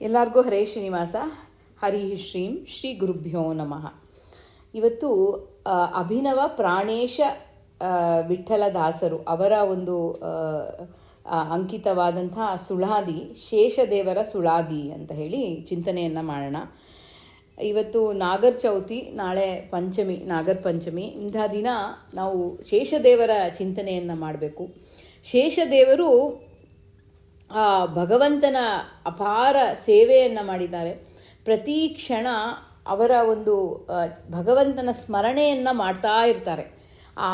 ಎಲ್ಲರಿಗೂ ಹರೇ ಶ್ರೀನಿವಾಸ, ಹರಿ ಶ್ರೀಂ, ಶ್ರೀ ಗುರುಭ್ಯೋ ನಮಃ. ಇವತ್ತು ಅಭಿನವ ಪ್ರಾಣೇಶ ವಿಠ್ಠಲದಾಸರು ದಾಸರು ಅವರ ಒಂದು ಅಂಕಿತವಾದಂತಹ ಸುಳಾದಿ, ಶೇಷದೇವರ ಸುಳಾದಿ ಅಂತ ಹೇಳಿ ಚಿಂತನೆಯನ್ನು ಮಾಡೋಣ. ಇವತ್ತು ನಾಗರ ಚೌತಿ, ನಾಳೆ ಪಂಚಮಿ, ನಾಗರ ಪಂಚಮಿ, ಇಂಥ ದಿನ ನಾವು ಶೇಷದೇವರ ಚಿಂತನೆಯನ್ನು ಮಾಡಬೇಕು. ಶೇಷದೇವರು ಆ ಭಗವಂತನ ಅಪಾರ ಸೇವೆಯನ್ನು ಮಾಡಿದ್ದಾರೆ. ಪ್ರತಿ ಕ್ಷಣ ಅವರ ಒಂದು ಭಗವಂತನ ಸ್ಮರಣೆಯನ್ನು ಮಾಡ್ತಾ ಇರ್ತಾರೆ. ಆ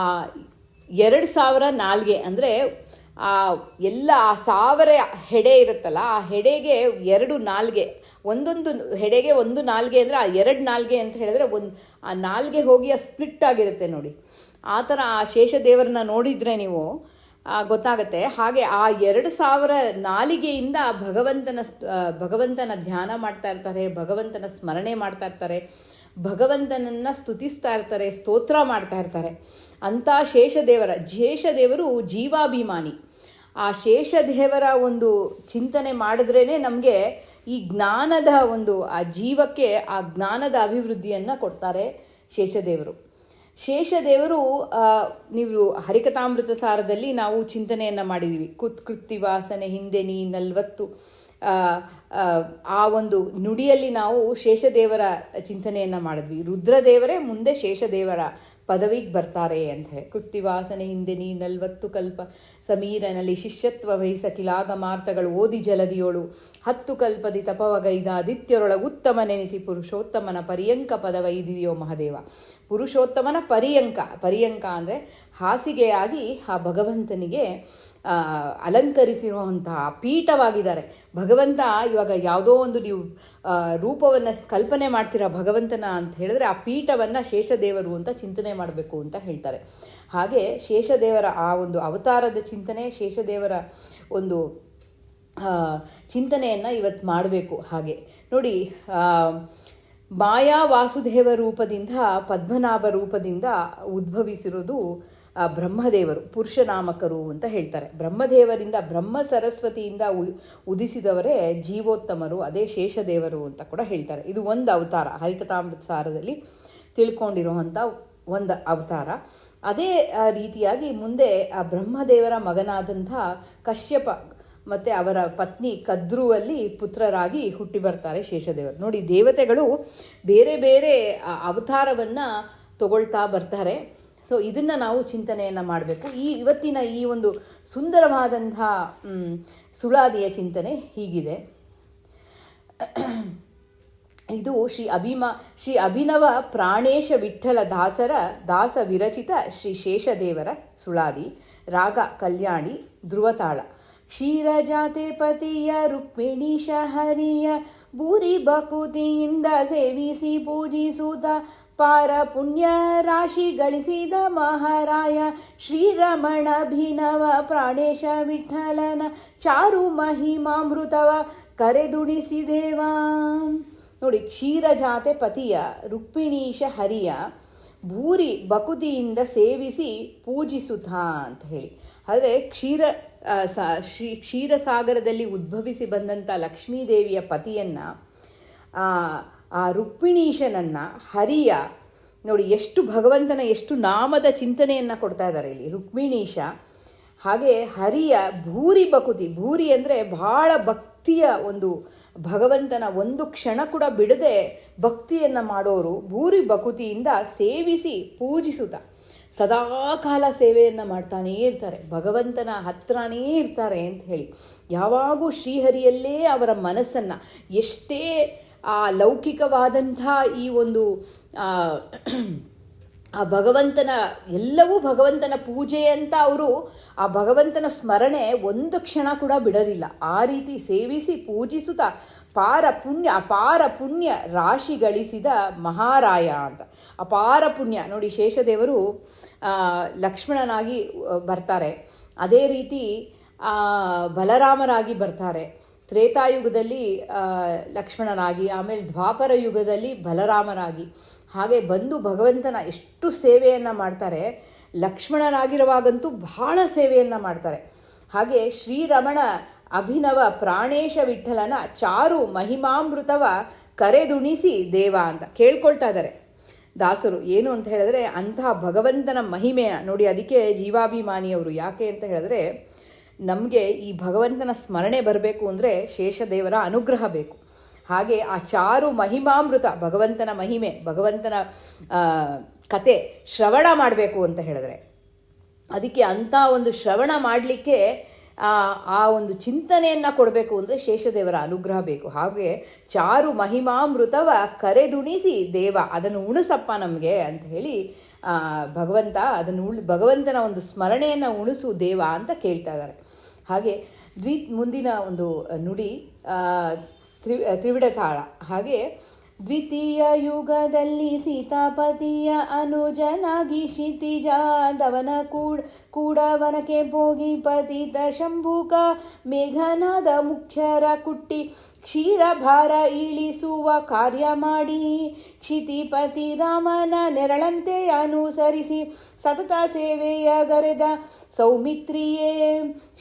ಎರಡು ಸಾವಿರ ನಾಲ್ಗೆ ಅಂದರೆ, ಆ ಎಲ್ಲ ಆ ಸಾವಿರ ಹೆಡೆ ಇರುತ್ತಲ್ಲ, ಆ ಹೆಡೆಗೆ ಎರಡು ನಾಲ್ಗೆ, ಒಂದೊಂದು ಹೆಡೆಗೆ ಒಂದು ನಾಲ್ಗೆ ಅಂದರೆ, ಆ ಎರಡು ನಾಲ್ಗೆ ಅಂತ ಹೇಳಿದ್ರೆ ಒಂದು, ಆ ನಾಲ್ಗೆ ಹೋಗಿ ಆ ಸ್ಪ್ಲಿಟ್ ಆಗಿರುತ್ತೆ ನೋಡಿ. ಆ ಥರ ಆ ಶೇಷದೇವರನ್ನ ನೋಡಿದರೆ ನೀವು ಗೊತ್ತಾಗತ್ತೆ. ಹಾಗೆ ಆ ಎರಡು ಸಾವಿರ ನಾಲಿಗೆಯಿಂದ ಭಗವಂತನ ಭಗವಂತನ ಧ್ಯಾನ ಮಾಡ್ತಾ ಇರ್ತಾರೆ, ಭಗವಂತನ ಸ್ಮರಣೆ ಮಾಡ್ತಾ ಇರ್ತಾರೆ, ಭಗವಂತನನ್ನ ಸ್ತುತಿಸ್ತಾ ಇರ್ತಾರೆ, ಸ್ತೋತ್ರ ಮಾಡ್ತಾ ಇರ್ತಾರೆ. ಅಂಥ ಶೇಷದೇವರ, ಶೇಷದೇವರು ಜೀವಾಭಿಮಾನಿ. ಆ ಶೇಷದೇವರ ಒಂದು ಚಿಂತನೆ ಮಾಡಿದ್ರೇ ನಮಗೆ ಈ ಜ್ಞಾನದ ಒಂದು, ಆ ಜೀವಕ್ಕೆ ಆ ಜ್ಞಾನದ ಅಭಿವೃದ್ಧಿಯನ್ನು ಕೊಡ್ತಾರೆ ಶೇಷದೇವರು. ಶೇಷದೇವರು ನೀವು ಹರಿಕಥಾಮೃತ ಸಾರದಲ್ಲಿ ನಾವು ಚಿಂತನೆಯನ್ನು ಮಾಡಿದ್ದೀವಿ ಕುತ್ ಕೃತ್ತಿವಾಸನೆ ಹಿಂದೆ ನೀ ನಲ್ವತ್ತು ಆ ಒಂದು ನುಡಿಯಲ್ಲಿ ನಾವು ಶೇಷದೇವರ ಚಿಂತನೆಯನ್ನು ಮಾಡಿದ್ವಿ. ರುದ್ರದೇವರೇ ಮುಂದೆ ಶೇಷದೇವರ ಪದವಿಗೆ ಬರ್ತಾರೆ ಅಂತ ಹೇಳಿ. ಕೃತ್ತಿವಾಸನೆ ಹಿಂದೆ ನೀ ನಲ್ವತ್ತು ಕಲ್ಪ ಸಮೀರನಲ್ಲಿ ಶಿಷ್ಯತ್ವ ವಹಿಸ ಕಿಲಾಗಮಾರ್ತಗಳು ಓದಿ ಜಲದಿಯೋಳು. ಹತ್ತು ಕಲ್ಪದಿ ತಪವಗೈದ ಆದಿತ್ಯರೊಳಗೆ ಉತ್ತಮ ನೆನೆಸಿ ಪುರುಷೋತ್ತಮನ ಪರ್ಯಂಕ ಪದವೈದಿದೆಯೋ ಮಹಾದೇವ. ಪುರುಷೋತ್ತಮನ ಪರ್ಯಂಕ. ಪರ್ಯಂಕ ಅಂದರೆ ಹಾಸಿಗೆಯಾಗಿ ಆ ಭಗವಂತನಿಗೆ ಅಲಂಕರಿಸಿರುವಂತಹ ಪೀಠವಾಗಿದ್ದಾರೆ. ಭಗವಂತ ಇವಾಗ ಯಾವುದೋ ಒಂದು ನೀವು ರೂಪವನ್ನು ಕಲ್ಪನೆ ಮಾಡ್ತೀರಾ ಭಗವಂತನ ಅಂತ ಹೇಳಿದ್ರೆ ಆ ಪೀಠವನ್ನು ಶೇಷದೇವರು ಅಂತ ಚಿಂತನೆ ಮಾಡಬೇಕು ಅಂತ ಹೇಳ್ತಾರೆ. ಹಾಗೆ ಶೇಷದೇವರ ಆ ಒಂದು ಅವತಾರದ ಚಿಂತನೆ, ಶೇಷದೇವರ ಒಂದು ಚಿಂತನೆಯನ್ನು ಇವತ್ತು ಮಾಡಬೇಕು ಹಾಗೆ. ನೋಡಿ ಮಾಯಾ ವಾಸುದೇವ ರೂಪದಿಂದ, ಪದ್ಮನಾಭ ರೂಪದಿಂದ ಉದ್ಭವಿಸಿರೋದು ಬ್ರಹ್ಮದೇವರು, ಪುರುಷನಾಮಕರು ಅಂತ ಹೇಳ್ತಾರೆ. ಬ್ರಹ್ಮದೇವರಿಂದ, ಬ್ರಹ್ಮ ಸರಸ್ವತಿಯಿಂದ ಉದಿಸಿದವರೇ ಜೀವೋತ್ತಮರು, ಅದೇ ಶೇಷದೇವರು ಅಂತ ಕೂಡ ಹೇಳ್ತಾರೆ. ಇದು ಒಂದು ಅವತಾರ ಹರಿಕಥಾಮೃತ ಸಾರದಲ್ಲಿ ತಿಳ್ಕೊಂಡಿರುವಂಥ ಒಂದು ಅವತಾರ. ಅದೇ ರೀತಿಯಾಗಿ ಮುಂದೆ, ಆ, ಬ್ರಹ್ಮದೇವರ ಮಗನಾದಂಥ ಕಶ್ಯಪ ಮತ್ತು ಅವರ ಪತ್ನಿ ಕದ್ರುವಲ್ಲಿ ಪುತ್ರರಾಗಿ ಹುಟ್ಟಿ ಬರ್ತಾರೆ ಶೇಷದೇವರು. ನೋಡಿ, ದೇವತೆಗಳು ಬೇರೆ ಬೇರೆ ಅವತಾರವನ್ನು ತಗೊಳ್ತಾ ಬರ್ತಾರೆ. ಸೊ ಇದನ್ನು ನಾವು ಚಿಂತನೆಯನ್ನು ಮಾಡಬೇಕು. ಈ ಇವತ್ತಿನ ಈ ಒಂದು ಸುಂದರವಾದಂಥ ಸುಳಾದಿಯ ಚಿಂತನೆ ಹೀಗಿದೆ. ಇದು ಶ್ರೀ ಅಭಿಮ, ಶ್ರೀ ಅಭಿನವ ಪ್ರಾಣೇಶ ವಿಠ್ಠಲ ದಾಸರ, ದಾಸ ವಿರಚಿತ ಶ್ರೀ ಶೇಷದೇವರ ಸುಳಾದಿ, ರಾಗ ಕಲ್ಯಾಣಿ, ಧ್ರುವತಾಳ. ಕ್ಷೀರಜಾತೆ ಪತಿಯ ರುಕ್ಮಿಣೀಶ ಹರಿಯ ಭೂರಿ ಬಕುತಿಯಿಂದ ಸೇವಿಸಿ ಪೂಜಿಸುತ್ತ ಪಾರ ಪುಣ್ಯ ರಾಶಿ ಗಳಿಸಿದ ಮಹಾರಾಯ ಶ್ರೀರಮಣಭಿನವ ಪ್ರಾಣೇಶ ವಿಠಲನ ಚಾರು ಮಹಿಮಾಮೃತವ ಕರೆದುಣಿಸಿದೇವಾ ನೋಡಿ ಕ್ಷೀರಜಾತೆ ಪತಿಯ ರುಕ್ಮಿಣೀಶ ಹರಿಯ ಭೂರಿ ಬಕುತಿಯಿಂದ ಸೇವಿಸಿ ಪೂಜಿಸುತ್ತ ಅಂತ ಹೇಳಿ. ಆದರೆ ಕ್ಷೀರ ಸ- ಶ್ರೀ, ಕ್ಷೀರಸಾಗರದಲ್ಲಿ ಉದ್ಭವಿಸಿ ಬಂದಂಥ ಲಕ್ಷ್ಮೀದೇವಿಯ ಪತಿಯನ್ನು ಆ ರುಕ್ಮಿಣೀಶನನ್ನು ಹರಿಯ, ನೋಡಿ ಎಷ್ಟು ಭಗವಂತನ ಎಷ್ಟು ನಾಮದ ಚಿಂತನೆಯನ್ನು ಕೊಡ್ತಾ ಇದ್ದಾರೆ ಇಲ್ಲಿ ರುಕ್ಮಿಣೀಶ. ಹಾಗೆ ಹರಿಯ ಭೂರಿ ಬಕುತಿ, ಭೂರಿ ಅಂದರೆ ಬಹಳ ಭಕ್ತಿಯ ಒಂದು ಭಗವಂತನ ಒಂದು ಕ್ಷಣ ಕೂಡ ಬಿಡದೆ ಭಕ್ತಿಯನ್ನು ಮಾಡೋರು ಭೂರಿ ಬಕುತಿಯಿಂದ ಸೇವಿಸಿ ಪೂಜಿಸುತ್ತ ಸದಾಕಾಲ ಸೇವೆಯನ್ನು ಮಾಡ್ತಾನೇ ಇರ್ತಾರೆ, ಭಗವಂತನ ಹತ್ರನೇ ಇರ್ತಾರೆ ಅಂತ ಹೇಳಿ. ಯಾವಾಗೂ ಶ್ರೀಹರಿಯಲ್ಲೇ ಅವರ ಮನಸ್ಸನ್ನು ಎಷ್ಟೇ ಆ ಲೌಕಿಕವಾದಂಥ ಈ ಒಂದು ಆ, ಭಗವಂತನ ಎಲ್ಲವೂ ಭಗವಂತನ ಪೂಜೆ ಅಂತ ಅವರು ಆ ಭಗವಂತನ ಸ್ಮರಣೆ ಒಂದು ಕ್ಷಣ ಕೂಡ ಬಿಡೋದಿಲ್ಲ. ಆ ರೀತಿ ಸೇವಿಸಿ ಪೂಜಿಸುತ್ತಾ ಪಾರ ಪುಣ್ಯ ಅಪಾರ ಪುಣ್ಯ ರಾಶಿ ಗಳಿಸಿದ ಮಹಾರಾಯ ಅಂತ. ಅಪಾರ ಪುಣ್ಯ. ನೋಡಿ ಶೇಷದೇವರು ಲಕ್ಷ್ಮಣನಾಗಿ ಬರ್ತಾರೆ. ಅದೇ ರೀತಿ ಬಲರಾಮರಾಗಿ ಬರ್ತಾರೆ. ತ್ರೇತಾಯುಗದಲ್ಲಿ ಲಕ್ಷ್ಮಣನಾಗಿ, ಆಮೇಲೆ ದ್ವಾಪರ ಯುಗದಲ್ಲಿ ಬಲರಾಮನಾಗಿ. ಹಾಗೆ ಬಂದು ಭಗವಂತನ ಎಷ್ಟು ಸೇವೆಯನ್ನು ಮಾಡ್ತಾರೆ, ಲಕ್ಷ್ಮಣನಾಗಿರುವಾಗಂತೂ ಬಹಳ ಸೇವೆಯನ್ನು ಮಾಡ್ತಾರೆ. ಹಾಗೆ ಶ್ರೀರಮಣ ಅಭಿನವ ಪ್ರಾಣೇಶ ವಿಠಲನ ಚಾರು ಮಹಿಮಾಮೃತವ ಕರೆದುಣಿಸಿ ದೇವ ಅಂತ ಕೇಳ್ಕೊಳ್ತಾ ಇದ್ದಾರೆ. ದಾಸರು ಏನು ಅಂತ ಹೇಳಿದ್ರೆ ಅಂತಹ ಭಗವಂತನ ಮಹಿಮೆಯ, ನೋಡಿ, ಅದಕ್ಕೆ ಜೀವಾಭಿಮಾನಿಯವರು ಯಾಕೆ ಅಂತ ಹೇಳಿದ್ರೆ ನಮಗೆ ಈ ಭಗವಂತನ ಸ್ಮರಣೆ ಬರಬೇಕು ಅಂದರೆ ಶೇಷದೇವರ ಅನುಗ್ರಹ ಬೇಕು. ಹಾಗೆ ಆ ಚಾರು ಮಹಿಮಾಮೃತ, ಭಗವಂತನ ಮಹಿಮೆ, ಭಗವಂತನ ಕತೆ ಶ್ರವಣ ಮಾಡಬೇಕು ಅಂತ ಹೇಳಿದ್ರೆ. ಅದಕ್ಕೆ ಅಂಥ ಒಂದು ಶ್ರವಣ ಮಾಡಲಿಕ್ಕೆ, ಆ ಒಂದು ಚಿಂತನೆಯನ್ನು ಕೊಡಬೇಕು ಅಂದರೆ ಶೇಷದೇವರ ಅನುಗ್ರಹ ಬೇಕು. ಹಾಗೆ ಚಾರು ಮಹಿಮಾಮೃತವ ಕರೆದುಣಿಸಿ ದೇವ, ಅದನ್ನು ಉಣಿಸಪ್ಪ ನಮಗೆ ಅಂತ ಹೇಳಿ ಭಗವಂತ ಅದನ್ನು ಉಳ್ ಭಗವಂತನ ಒಂದು ಸ್ಮರಣೆಯನ್ನು ಉಣಿಸು ದೇವ ಅಂತ ಕೇಳ್ತಾ ಇದ್ದಾರೆ. ಹಾಗೆ ದ್ವಿ ಮುಂದಿನ ಒಂದು ನುಡಿ ತ್ರಿ ತ್ರಿವಿಡ ತಾಳ. ಹಾಗೆ, ದ್ವಿತೀಯ ಯುಗದಲ್ಲಿ ಸೀತಾಪತಿಯ ಅನುಜನಾಗಿ ಕ್ಷಿತಿಜಾದವನ ಕೂಡ ಕೂಡವನಕ್ಕೆ ಭೋಗಿ ಪತಿತ ಶಂಭುಕ ಮೇಘನಾದ ಮುಖ್ಯರ ಕುಟ್ಟಿ ಕ್ಷೀರಭಾರ ಇಳಿಸುವ ಕಾರ್ಯ ಮಾಡಿ ಕ್ಷಿತಿಪತಿ ರಾಮನ ನೆರಳಂತೆ ಅನುಸರಿಸಿ ಸತತ ಸೇವೆಯ ಗರೆದ ಸೌಮಿತ್ರಿಯೇ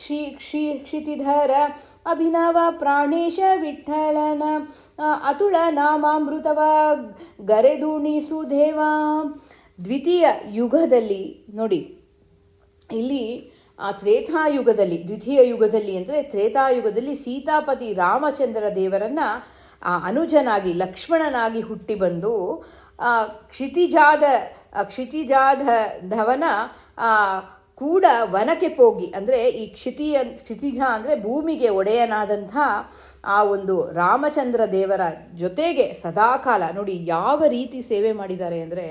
ಶ್ರೀ ಕ್ಷಿ ಕ್ಷಿತಿಧರ ಅಭಿನವ ಪ್ರಾಣೇಶ ವಿಠಲನ ಅತುಳ ನಾಮಾಮೃತವ ಗರೆದುಣಿಸು ದೇವ. ದ್ವಿತೀಯ ಯುಗದಲ್ಲಿ ನೋಡಿ. ಇಲ್ಲಿ ಆ ತ್ರೇತಾಯುಗದಲ್ಲಿ, ದ್ವಿತೀಯ ಯುಗದಲ್ಲಿ ಅಂದರೆ ತ್ರೇತಾಯುಗದಲ್ಲಿ ಸೀತಾಪತಿ ರಾಮಚಂದ್ರ ದೇವರನ್ನ ಆ ಅನುಜನಾಗಿ, ಲಕ್ಷ್ಮಣನಾಗಿ ಹುಟ್ಟಿ ಬಂದು ಕ್ಷಿತಿಜಾದ ಧವನ ಕೂಡ ವನಕ್ಕೆ ಹೋಗಿ ಅಂದರೆ ಈ ಕ್ಷಿತಿ ಅನ್- ಕ್ಷಿತಿಜ ಅಂದರೆ ಭೂಮಿಗೆ ಒಡೆಯನಾದಂಥ ಆ ಒಂದು ರಾಮಚಂದ್ರ ದೇವರ ಜೊತೆಗೆ ಸದಾಕಾಲ ನೋಡಿ ಯಾವ ರೀತಿ ಸೇವೆ ಮಾಡಿದ್ದಾರೆ ಅಂದರೆ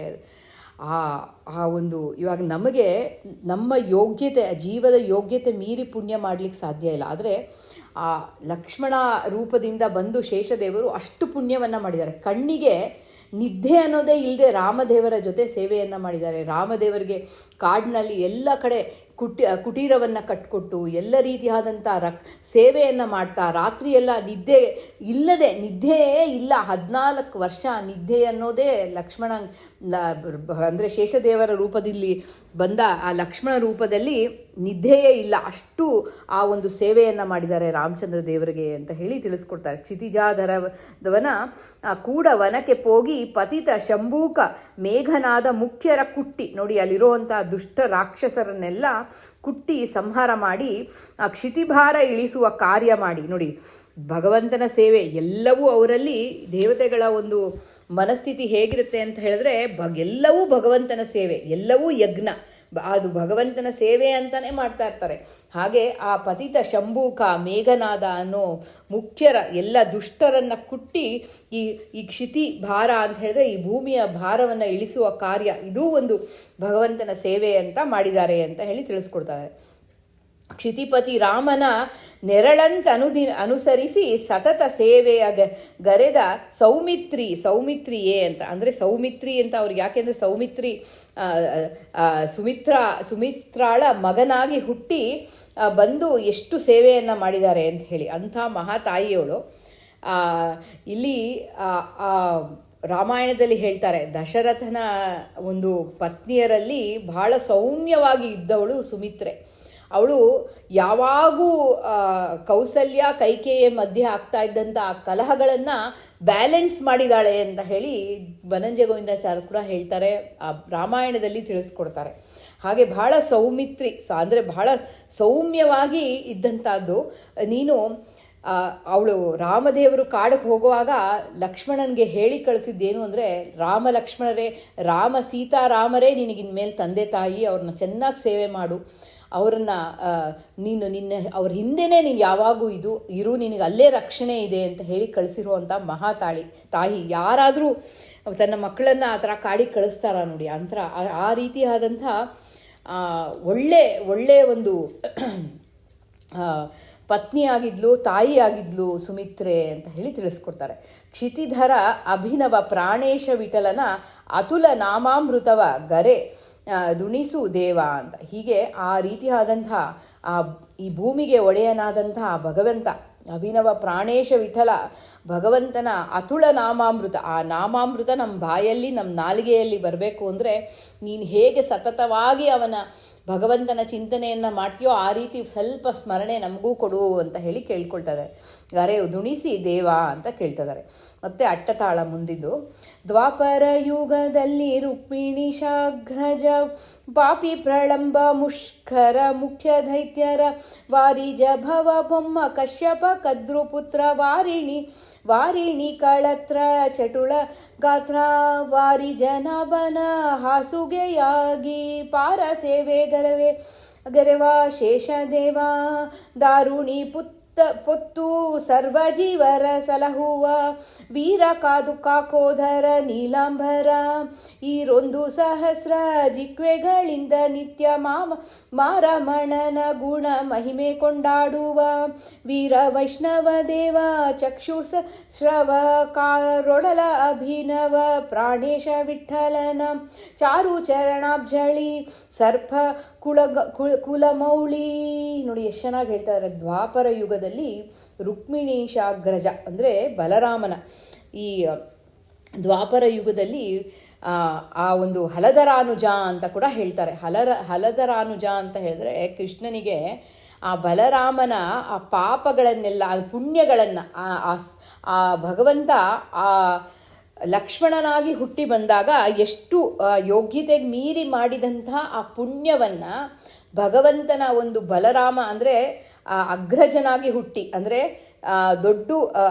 ಆ ಆ ಒಂದು, ಇವಾಗ ನಮಗೆ ನಮ್ಮ ಯೋಗ್ಯತೆ, ಜೀವದ ಯೋಗ್ಯತೆ ಮೀರಿ ಪುಣ್ಯ ಮಾಡಲಿಕ್ಕೆ ಸಾಧ್ಯ ಇಲ್ಲ. ಆದರೆ, ಆ ಲಕ್ಷ್ಮಣ ರೂಪದಿಂದ ಬಂದು ಶೇಷದೇವರು ಅಷ್ಟು ಪುಣ್ಯವನ್ನು ಮಾಡಿದ್ದಾರೆ. ಕಣ್ಣಿಗೆ ನಿದ್ದೆ ಅನ್ನೋದೇ ಇಲ್ಲದೆ ರಾಮದೇವರ ಜೊತೆ ಸೇವೆಯನ್ನು ಮಾಡಿದ್ದಾರೆ. ರಾಮದೇವರಿಗೆ ಕಾಡಿನಲ್ಲಿ ಎಲ್ಲ ಕಡೆ ಕುಟಿ ಕುಟೀರವನ್ನು ಕಟ್ಕೊಟ್ಟು ಎಲ್ಲ ರೀತಿಯಾದಂಥ ರಕ್, ಸೇವೆಯನ್ನು ಮಾಡ್ತಾ ರಾತ್ರಿಯೆಲ್ಲ ನಿದ್ದೆ ಇಲ್ಲದೆ ನಿದ್ದೆಯೇ ಇಲ್ಲ, ಹದಿನಾಲ್ಕು ವರ್ಷ ನಿದ್ದೆ ಅನ್ನೋದೇ ಲಕ್ಷ್ಮಣ ಅಂದರೆ ಶೇಷದೇವರ ರೂಪದಲ್ಲಿ ಬಂದ ಆ ಲಕ್ಷ್ಮಣ ರೂಪದಲ್ಲಿ ನಿದ್ದೆಯೇ ಇಲ್ಲ. ಅಷ್ಟು ಆ ಒಂದು ಸೇವೆಯನ್ನು ಮಾಡಿದ್ದಾರೆ ರಾಮಚಂದ್ರ ದೇವರಿಗೆ ಅಂತ ಹೇಳಿ ತಿಳಿಸ್ಕೊಡ್ತಾರೆ. ಕ್ಷಿತಿಜಾಧರದವನ ಕೂಡ ವನಕ್ಕೆ ಹೋಗಿ ಪತಿತ ಶಂಭೂಕ ಮೇಘನಾದ ಮುಖ್ಯರ ಕುಟ್ಟಿ. ನೋಡಿ, ಅಲ್ಲಿರುವಂಥ ದುಷ್ಟ ರಾಕ್ಷಸರನ್ನೆಲ್ಲ ಕುಟ್ಟಿ ಸಂಹಾರ ಮಾಡಿ, ಆ ಕ್ಷಿತಿಭಾರ ಇಳಿಸುವ ಕಾರ್ಯ ಮಾಡಿ. ನೋಡಿ, ಭಗವಂತನ ಸೇವೆ ಎಲ್ಲವೂ ಅವರಲ್ಲಿ ದೇವತೆಗಳ ಒಂದು ಮನಸ್ಥಿತಿ ಹೇಗಿರುತ್ತೆ ಅಂತ ಹೇಳಿದ್ರೆ ಭಗ್ ಎಲ್ಲವೂ ಭಗವಂತನ ಸೇವೆ, ಎಲ್ಲವೂ ಯಜ್ಞ. ಅದು ಭಗವಂತನ ಸೇವೆ ಅಂತಲೇ ಮಾಡ್ತಾ ಇರ್ತಾರೆ. ಹಾಗೆ ಆ ಪತಿತ ಶಂಭೂಕ ಮೇಘನಾದ ಅನ್ನೋ ಮುಖ್ಯರ ಎಲ್ಲ ದುಷ್ಟರನ್ನು ಕುಟ್ಟಿ ಈ ಈ ಕ್ಷಿತಿ ಭಾರ ಅಂತ ಹೇಳಿದ್ರೆ ಈ ಭೂಮಿಯ ಭಾರವನ್ನು ಇಳಿಸುವ ಕಾರ್ಯ ಇದೂ ಒಂದು ಭಗವಂತನ ಸೇವೆ ಅಂತ ಮಾಡಿದ್ದಾರೆ ಅಂತ ಹೇಳಿ ತಿಳಿಸ್ಕೊಡ್ತಾರೆ. ಕ್ಷಿತಿಪತಿ ರಾಮನ ನೆರಳಂತ ಅನುದಿ, ಅನುಸರಿಸಿ ಸತತ ಸೇವೆಯ ಗರೆದ ಸೌಮಿತ್ರಿ, ಸೌಮಿತ್ರಿಯೇ ಅಂತ. ಅಂದರೆ ಸೌಮಿತ್ರಿ ಅಂತ ಅವ್ರಿಗೆ ಯಾಕೆಂದರೆ ಸೌಮಿತ್ರಿ ಸುಮಿತ್ರ, ಸುಮಿತ್ರಾಳ ಮಗನಾಗಿ ಹುಟ್ಟಿ ಬಂದು ಎಷ್ಟು ಸೇವೆಯನ್ನು ಮಾಡಿದ್ದಾರೆ ಅಂತ ಹೇಳಿ. ಅಂಥ ಮಹಾ ತಾಯಿಯವಳು ಇಲ್ಲಿ ರಾಮಾಯಣದಲ್ಲಿ ಹೇಳ್ತಾರೆ, ದಶರಥನ ಒಂದು ಪತ್ನಿಯರಲ್ಲಿ ಬಹಳ ಸೌಮ್ಯವಾಗಿ ಇದ್ದವಳು ಸುಮಿತ್ರೆ. ಅವಳು ಯಾವಾಗೂ ಕೌಸಲ್ಯ, ಕೈಕೇಯ ಮಧ್ಯೆ ಆಗ್ತಾ ಇದ್ದಂಥ ಆ ಕಲಹಗಳನ್ನು ಬ್ಯಾಲೆನ್ಸ್ ಮಾಡಿದಾಳೆ ಅಂತ ಹೇಳಿ ಬನಂಜೆ ಗೋವಿಂದಾಚಾರ್ಯ ಕೂಡ ಹೇಳ್ತಾರೆ, ಆ ರಾಮಾಯಣದಲ್ಲಿ ತಿಳಿಸ್ಕೊಡ್ತಾರೆ. ಹಾಗೆ ಬಹಳ ಸೌಮಿತ್ರಿ ಅಂದರೆ ಬಹಳ ಸೌಮ್ಯವಾಗಿ ಇದ್ದಂಥದ್ದು ನೀನು ಅವಳು ರಾಮದೇವರು ಕಾಡಕ್ಕೆ ಹೋಗುವಾಗ ಲಕ್ಷ್ಮಣನಿಗೆ ಹೇಳಿ ಕಳಿಸಿದ್ದೇನು ಅಂದರೆ, ರಾಮ ಲಕ್ಷ್ಮಣರೇ, ರಾಮ ಸೀತಾರಾಮರೇ ನಿನಗಿನ್ಮೇಲೆ ತಂದೆ ತಾಯಿ, ಅವ್ರನ್ನ ಚೆನ್ನಾಗಿ ಸೇವೆ ಮಾಡು. ಅವರನ್ನ ನೀನು ನಿನ್ನ, ಅವ್ರ ಹಿಂದೆನೇ ನೀನು ಯಾವಾಗೂ ಇದು, ಇರು, ನಿನಗೆ ಅಲ್ಲೇ ರಕ್ಷಣೆ ಇದೆ ಅಂತ ಹೇಳಿ ಕಳಿಸಿರುವಂಥ ಮಹಾತಾಳಿ, ತಾಯಿ. ಯಾರಾದರೂ ತನ್ನ ಮಕ್ಕಳನ್ನು ಆ ಥರ ಕಾಡಿ ಕಳಿಸ್ತಾರ ನೋಡಿ ಅಂತರ ಆ- ರೀತಿಯಾದಂಥ ಒಳ್ಳೆ ಒಳ್ಳೆ ಒಂದು ಪತ್ನಿ ಆಗಿದ್ಲು ತಾಯಿ ಆಗಿದ್ಲು ಸುಮಿತ್ರೆ ಅಂತ ಹೇಳಿ ತಿಳಿಸ್ಕೊಡ್ತಾರೆ. ಕ್ಷಿತಿಧರ ಅಭಿನವ ಪ್ರಾಣೇಶ ವಿಠಲನ ಅತುಲ ನಾಮಾಮೃತವ ಗರೆ. ದುಣಿಸು ದೇವ ಅಂತ. ಹೀಗೆ ಆ ರೀತಿಯಾದಂಥ ಆ, ಈ ಭೂಮಿಗೆ ಒಡೆಯನಾದಂತಹ ಭಗವಂತ, ಅಭಿನವ ಪ್ರಾಣೇಶ ವಿಠಲ ಭಗವಂತನ ಅತುಳ ನಾಮಾಮೃತ. ಆ ನಾಮಾಮೃತ ನಮ್ಮ ಬಾಯಲ್ಲಿ, ನಮ್ಮ ನಾಲಿಗೆಯಲ್ಲಿ ಬರಬೇಕು ಅಂದರೆ ನೀನು ಹೇಗೆ ಸತತವಾಗಿ ಅವನ ಭಗವಂತನ ಚಿಂತನೆಯನ್ನು ಮಾಡ್ತೀಯೋ ಆ ರೀತಿ ಸ್ವಲ್ಪ ಸ್ಮರಣೆ ನಮಗೂ ಕೊಡು ಅಂತ ಹೇಳಿ ಕೇಳ್ಕೊಳ್ತಾ ಇದ್ದಾರೆ ಗರೆ, ದುಣಿಸಿ ದೇವ ಅಂತ ಕೇಳ್ತಾ ಇದ್ದಾರೆ ಮತ್ತೆ ಅಟ್ಟತಾಳ ಮುಂದಿದ್ದು, ದ್ವಾಪರ ಯುಗದಲ್ಲಿ ರುಕ್ಮಿಣಿ ಶಾಘ್ರಜ ಪಾಪಿ ಪ್ರಳಂಬ ಮುಷ್ಕರ ಮುಖ್ಯ ದೈತ್ಯರ ವಾರಿಜ ಭವ ಬೊಮ್ಮ ಕಶ್ಯಪ ಕದ್ರುಪುತ್ರ ವಾರಿಣಿ ವಾರಿಣಿ ಕಳತ್ರ ಚಟುಳ ಗಾತ್ರ ವಾರಿ ಜನಬನ ಹಾಸುಗೆಯಾಗಿ ಪಾರ ಸೇವೆ ಗರವೆ ಶೇಷ ಶೇಷದೇವ ದಾರುಣಿ ಪುತ್ರ ಪೊತ್ತು ಸರ್ವಜೀವರ ಸಲಹುವ ವೀರ ಕಾದು ಕಾಕೋಧರ ನೀಲಾಂಬರ. ಈರೊಂದು ಸಹಸ್ರ ಜಿಕ್ವೆಗಳಿಂದ ನಿತ್ಯ ಮಾವ ಮಾರಮಣನ ಗುಣ ಮಹಿಮೆ ಕೊಂಡಾಡುವ. ವೀರ ವೈಷ್ಣವ ದೇವ ಚಕ್ಷುಷ ಶ್ರವ ಕಾರೊಡಲ ಅಭಿನವ ಪ್ರಾಣೇಶ ವಿಠಲನ ಚಾರು ಚರಣಾಬ್ಜಳಿ ಸರ್ಪ ಕುಳಗ ಕುಳ ಕುಲಮೌಳಿ ನೋಡಿ ಎಷ್ಟು ಚೆನ್ನಾಗಿ ಹೇಳ್ತಾ ಇದ್ದಾರೆ ದ್ವಾಪರ ಯುಗದಲ್ಲಿ ರುಕ್ಮಿಣೀಶಾಗ್ರಜ ಅಂದರೆ ಬಲರಾಮನ. ಈ ದ್ವಾಪರ ಯುಗದಲ್ಲಿ ಆ, ಒಂದು ಹಲದರಾನುಜ ಅಂತ ಕೂಡ ಹೇಳ್ತಾರೆ. ಹಲರ ಹಲದರಾನುಜ ಅಂತ ಹೇಳಿದ್ರೆ ಕೃಷ್ಣನಿಗೆ ಆ ಬಲರಾಮನ ಆ ಪಾಪಗಳನ್ನೆಲ್ಲ ಆ ಪುಣ್ಯಗಳನ್ನು ಆ ಭಗವಂತ ಆ ಲಕ್ಷ್ಮಣನಾಗಿ ಹುಟ್ಟಿ ಬಂದಾಗ ಎಷ್ಟು ಯೋಗ್ಯತೆಗೆ ಮೀರಿ ಮಾಡಿದಂತಹ ಆ ಪುಣ್ಯವನ್ನು ಭಗವಂತನ ಒಂದು ಬಲರಾಮ ಅಂದರೆ ಅಗ್ರಜನಾಗಿ ಹುಟ್ಟಿ, ಅಂದರೆ ದೊಡ್ಡ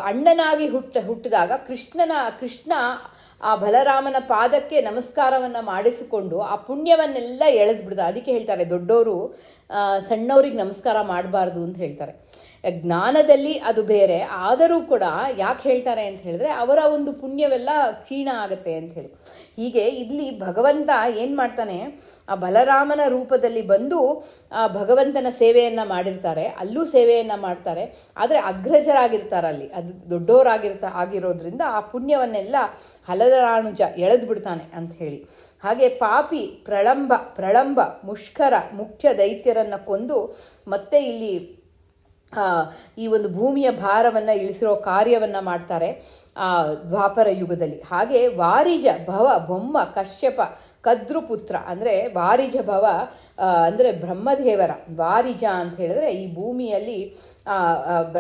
ಅಣ್ಣನಾಗಿ ಹುಟ್ಟ, ಹುಟ್ಟಿದಾಗ ಕೃಷ್ಣನ, ಕೃಷ್ಣ ಆ ಬಲರಾಮನ ಪಾದಕ್ಕೆ ನಮಸ್ಕಾರವನ್ನು ಮಾಡಿಸಿಕೊಂಡು ಆ ಪುಣ್ಯವನ್ನೆಲ್ಲ ಎಳೆದು ಅದಕ್ಕೆ ಹೇಳ್ತಾರೆ ದೊಡ್ಡವರು ಸಣ್ಣವ್ರಿಗೆ ನಮಸ್ಕಾರ ಮಾಡಬಾರ್ದು ಅಂತ ಹೇಳ್ತಾರೆ. ಜ್ಞಾನದಲ್ಲಿ ಅದು ಬೇರೆ. ಆದರೂ ಕೂಡ ಯಾಕೆ ಹೇಳ್ತಾರೆ ಅಂತ ಹೇಳಿದ್ರೆ ಅವರ ಒಂದು ಪುಣ್ಯವೆಲ್ಲ ಕ್ಷೀಣ ಆಗುತ್ತೆ ಅಂತ ಹೇಳಿ. ಹೀಗೆ ಇಲ್ಲಿ ಭಗವಂತ ಏನು ಮಾಡ್ತಾನೆ? ಆ ಬಲರಾಮನ ರೂಪದಲ್ಲಿ ಬಂದು ಆ ಭಗವಂತನ ಸೇವೆಯನ್ನು ಮಾಡಿರ್ತಾರೆ. ಅಲ್ಲೂ ಸೇವೆಯನ್ನು ಮಾಡ್ತಾರೆ. ಆದರೆ ಅಗ್ರಜರಾಗಿರ್ತಾರೆ ಅಲ್ಲಿ. ಅದು ದೊಡ್ಡವರಾಗಿರ್ತಾ, ಆಗಿರೋದ್ರಿಂದ ಆ ಪುಣ್ಯವನ್ನೆಲ್ಲ ಹಲದರಾಣುಜ ಎಳೆದು ಬಿಡ್ತಾನೆ ಅಂತ ಹೇಳಿ. ಹಾಗೆ ಪಾಪಿ, ಪ್ರಳಂಬ ಪ್ರಳಂಬ, ಮುಷ್ಕರ, ಮುಖ್ಯ ದೈತ್ಯರನ್ನು ಕೊಂದು ಮತ್ತೆ ಇಲ್ಲಿ ಈ ಒಂದು ಭೂಮಿಯ ಭಾರವನ್ನು ಇಳಿಸಿರೋ ಕಾರ್ಯವನ್ನು ಮಾಡ್ತಾರೆ, ಆ, ದ್ವಾಪರ ಯುಗದಲ್ಲಿ. ಹಾಗೆ ವಾರಿಜ ಭವ ಬೊಮ್ಮ ಕಶ್ಯಪ ಕದ್ರುಪುತ್ರ ಅಂದರೆ ವಾರಿಜ ಭವ ಅಂದರೆ ಬ್ರಹ್ಮದೇವರ. ವಾರಿಜ ಅಂತ ಹೇಳಿದ್ರೆ ಈ ಭೂಮಿಯಲ್ಲಿ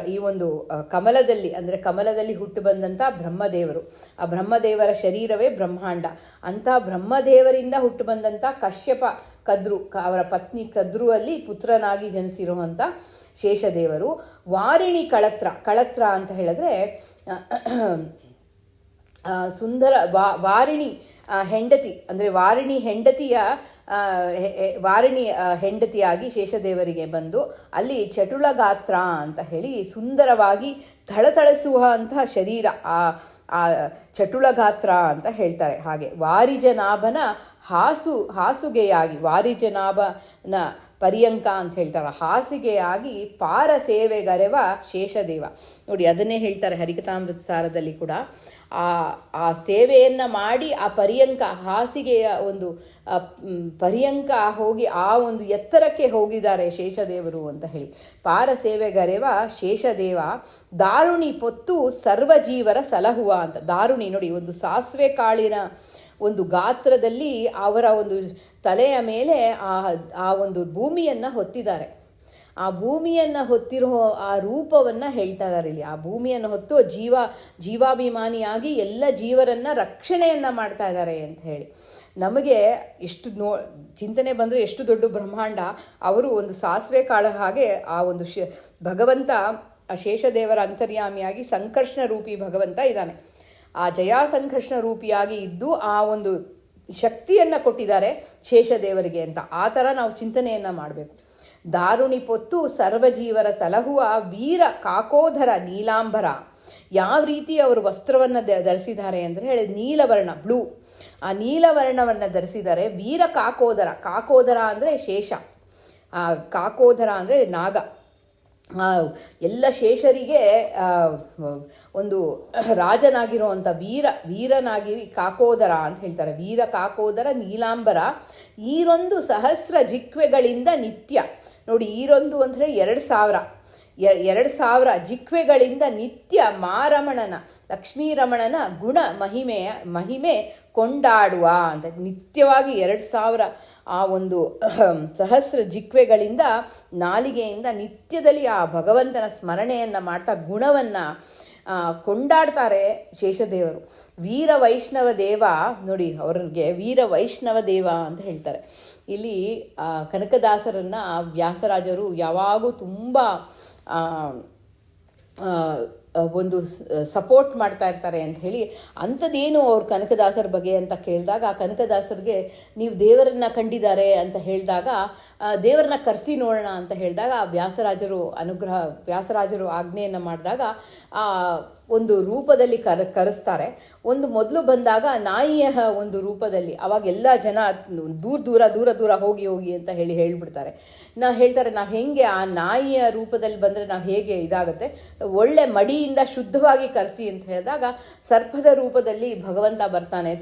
ಈ ಒಂದು ಕಮಲದಲ್ಲಿ, ಅಂದರೆ ಕಮಲದಲ್ಲಿ ಹುಟ್ಟು ಬಂದಂಥ ಬ್ರಹ್ಮದೇವರು. ಆ ಬ್ರಹ್ಮದೇವರ ಶರೀರವೇ ಬ್ರಹ್ಮಾಂಡ. ಅಂಥ ಬ್ರಹ್ಮದೇವರಿಂದ ಹುಟ್ಟು ಬಂದಂಥ ಕಶ್ಯಪ ಕದ್ರು ಅವರ ಪತ್ನಿ ಕದ್ರುವಲ್ಲಿ ಪುತ್ರನಾಗಿ ಜನಿಸಿರುವಂಥ ಶೇಷದೇವರು. ವಾರಿಣಿ ಕಳತ್ರ ಕಳತ್ರ ಅಂತ ಹೇಳಿದ್ರೆ ಸುಂದರ, ವಾ, ವಾರಿಣಿ ಹೆಂಡತಿ, ಅಂದರೆ ವಾರಿಣಿ ಹೆಂಡತಿಯ ವಾರಿಣಿ ಹೆಂಡತಿಯಾಗಿ ಶೇಷದೇವರಿಗೆ ಬಂದು ಅಲ್ಲಿ ಚಟುಳ ಗಾತ್ರ ಅಂತ ಹೇಳಿ ಸುಂದರವಾಗಿ ಥಳಥಳಿಸುವ ಅಂತಹ ಶರೀರ, ಆ ಆ, ಚಟುಳ ಗಾತ್ರ ಅಂತ ಹೇಳ್ತಾರೆ. ಹಾಗೆ ವಾರಿಜನಾಭನ ಹಾಸು, ಹಾಸುಗೆಯಾಗಿ, ವಾರಿಜನಾಭನ ಪರ್ಯಂಕ ಅಂತ ಹೇಳ್ತಾರೆ. ಹಾಸಿಗೆಯಾಗಿ ಪಾರ ಸೇವೆಗರೆವ ಶೇಷದೇವ. ನೋಡಿ, ಅದನ್ನೇ ಹೇಳ್ತಾರೆ ಹರಿಕತಾಮೃತ ಸಾರದಲ್ಲಿ ಕೂಡ. ಆ ಆ ಸೇವೆಯನ್ನು ಮಾಡಿ ಆ ಪರ್ಯಂಕ, ಹಾಸಿಗೆಯ ಒಂದು ಪರ್ಯಂಕ ಹೋಗಿ ಆ ಒಂದು ಎತ್ತರಕ್ಕೆ ಹೋಗಿದ್ದಾರೆ ಶೇಷದೇವರು ಅಂತ ಹೇಳಿ. ಪಾರ ಸೇವೆಗರೆವ ಶೇಷದೇವ, ದಾರುಣಿ ಪೊತ್ತು ಸರ್ವಜೀವರ ಸಲಹುವ ಅಂತ. ದಾರುಣಿ, ನೋಡಿ, ಒಂದು ಸಾಸಿವೆ ಕಾಳಿನ ಒಂದು ಗಾತ್ರದಲ್ಲಿ ಅವರ ಒಂದು ತಲೆಯ ಮೇಲೆ ಆ ಆ ಒಂದು ಭೂಮಿಯನ್ನು ಹೊತ್ತಿದ್ದಾರೆ. ಆ ಭೂಮಿಯನ್ನು ಹೊತ್ತಿರೋ ಆ ರೂಪವನ್ನು ಹೇಳ್ತಾ ಇದ್ದಾರೆ ಇಲ್ಲಿ. ಆ ಭೂಮಿಯನ್ನು ಹೊತ್ತು ಜೀವ, ಜೀವಾಭಿಮಾನಿಯಾಗಿ ಎಲ್ಲ ಜೀವರನ್ನು ರಕ್ಷಣೆಯನ್ನು ಮಾಡ್ತಾ ಇದ್ದಾರೆ ಅಂತ ಹೇಳಿ. ನಮಗೆ ಎಷ್ಟು ನೋ, ಚಿಂತನೆ ಬಂದರೆ ಎಷ್ಟು ದೊಡ್ಡ ಬ್ರಹ್ಮಾಂಡ. ಅವರು ಒಂದು ಸಾಸಿವೆ ಕಾಳ ಹಾಗೆ ಆ ಒಂದು ಶ, ಭಗವಂತ ಆ ಶೇಷದೇವರ ಅಂತರ್ಯಾಮಿಯಾಗಿ ಸಂಕರ್ಷಣ ರೂಪಿ ಭಗವಂತ ಇದ್ದಾನೆ. ಆ ಜಯಾಸಂಕೃಷ್ಣ ರೂಪಿಯಾಗಿ ಇದ್ದು ಆ ಒಂದು ಶಕ್ತಿಯನ್ನು ಕೊಟ್ಟಿದ್ದಾರೆ ಶೇಷದೇವರಿಗೆ ಅಂತ. ಆ ಥರ ನಾವು ಚಿಂತನೆಯನ್ನು ಮಾಡಬೇಕು. ದಾರುಣಿ ಪೊತ್ತು ಸರ್ವಜೀವರ ಸಲಹುವ ವೀರ ಕಾಕೋಧರ ನೀಲಾಂಬರ. ಯಾವ ರೀತಿ ಅವರು ವಸ್ತ್ರವನ್ನು ಧರಿಸಿದ್ದಾರೆ ಅಂದರೆ ಹೇಳಿ, ನೀಲವರ್ಣ, ಬ್ಲೂ. ಆ ನೀಲವರ್ಣವನ್ನು ಧರಿಸಿದ್ದಾರೆ ವೀರ ಕಾಕೋದರ ಕಾಕೋದರ ಅಂದರೆ ಶೇಷ. ಆ ಕಾಕೋದರ ಅಂದರೆ ನಾಗ. ಎಲ್ಲ ಶೇಷರಿಗೆ ಒಂದು ರಾಜನಾಗಿರುವಂಥ ವೀರ, ವೀರನಾಗಿ ಕಾಕೋದರ ಅಂತ ಹೇಳ್ತಾರೆ. ವೀರ ಕಾಕೋದರ, ನೀಲಾಂಬರ ಈರೊಂದು ಸಹಸ್ರ ಜಿಕ್ವೆಗಳಿಂದ ನಿತ್ಯ. ನೋಡಿ ಈರೊಂದು ಅಂದರೆ ಎರಡು ಸಾವಿರ. ಎರಡು ಸಾವಿರ ಜಿಕ್ವೆಗಳಿಂದ ನಿತ್ಯ ಮಾರಮಣನ, ಲಕ್ಷ್ಮೀರಮಣನ ಗುಣ ಮಹಿಮೆಯ, ಮಹಿಮೆ ಕೊಂಡಾಡುವ ಅಂತ. ನಿತ್ಯವಾಗಿ ಎರಡು ಸಾವಿರ ಆ ಒಂದು ಸಹಸ್ರ ಜಿಕ್ವೆಗಳಿಂದ ನಾಲಿಗೆಯಿಂದ ನಿತ್ಯದಲ್ಲಿ ಆ ಭಗವಂತನ ಸ್ಮರಣೆಯನ್ನು ಮಾಡ್ತಾ ಗುಣವನ್ನು ಕೊಂಡಾಡ್ತಾರೆ ಶೇಷದೇವರು. ವೀರ ವೈಷ್ಣವ ದೇವ, ನೋಡಿ ಅವ್ರಿಗೆ ವೀರ ವೈಷ್ಣವ ದೇವ ಅಂತ ಹೇಳ್ತಾರೆ. ಇಲ್ಲಿ ಕನಕದಾಸರನ್ನು ವ್ಯಾಸರಾಜರು ಯಾವಾಗೂ ತುಂಬ ಒಂದು ಸಪೋರ್ಟ್ ಮಾಡ್ತಾ ಇರ್ತಾರೆ ಅಂತ ಹೇಳಿ, ಅಂಥದ್ದೇನು ಅವ್ರು ಕನಕದಾಸರ ಬಗ್ಗೆ ಅಂತ ಕೇಳಿದಾಗ ಕನಕದಾಸರಿಗೆ ನೀವು ದೇವರನ್ನ ಕಂಡಿದ್ದಾರೆ ಅಂತ ಹೇಳಿದಾಗ ದೇವರನ್ನ ಕರೆಸಿ ನೋಡೋಣ ಅಂತ ಹೇಳಿದಾಗ, ಆ ವ್ಯಾಸರಾಜರು ಅನುಗ್ರಹ, ವ್ಯಾಸರಾಜರು ಆಜ್ಞೆಯನ್ನು ಮಾಡಿದಾಗ, ಆ, ಒಂದು ರೂಪದಲ್ಲಿ ಕರ, ಕರೆಸ್ತಾರೆ. ಒಂದು ಮೊದಲು ಬಂದಾಗ, ನಾಯಿಯ ಒಂದು ರೂಪದಲ್ಲಿ ಅವಾಗ ಎಲ್ಲ ಜನ ದೂರ ದೂರ ದೂರ ದೂರ ಹೋಗಿ ಹೋಗಿ ಅಂತ ಹೇಳಿ ಹೇಳ್ಬಿಡ್ತಾರೆ. ನಾವು ಹೇಳ್ತಾರೆ, ನಾವು ಹೆಂಗೆ ಆ ನಾಯಿಯ ರೂಪದಲ್ಲಿ ಬಂದರೆ ನಾವು ಹೇಗೆ ಇದಾಗುತ್ತೆ? ಒಳ್ಳೆ ಮಡಿಯಿಂದ ಶುದ್ಧವಾಗಿ ಕರೆಸಿ ಅಂತ ಹೇಳಿದಾಗ ಸರ್ಪದ ರೂಪದಲ್ಲಿ ಭಗವಂತ ಬರ್ತಾನೆ.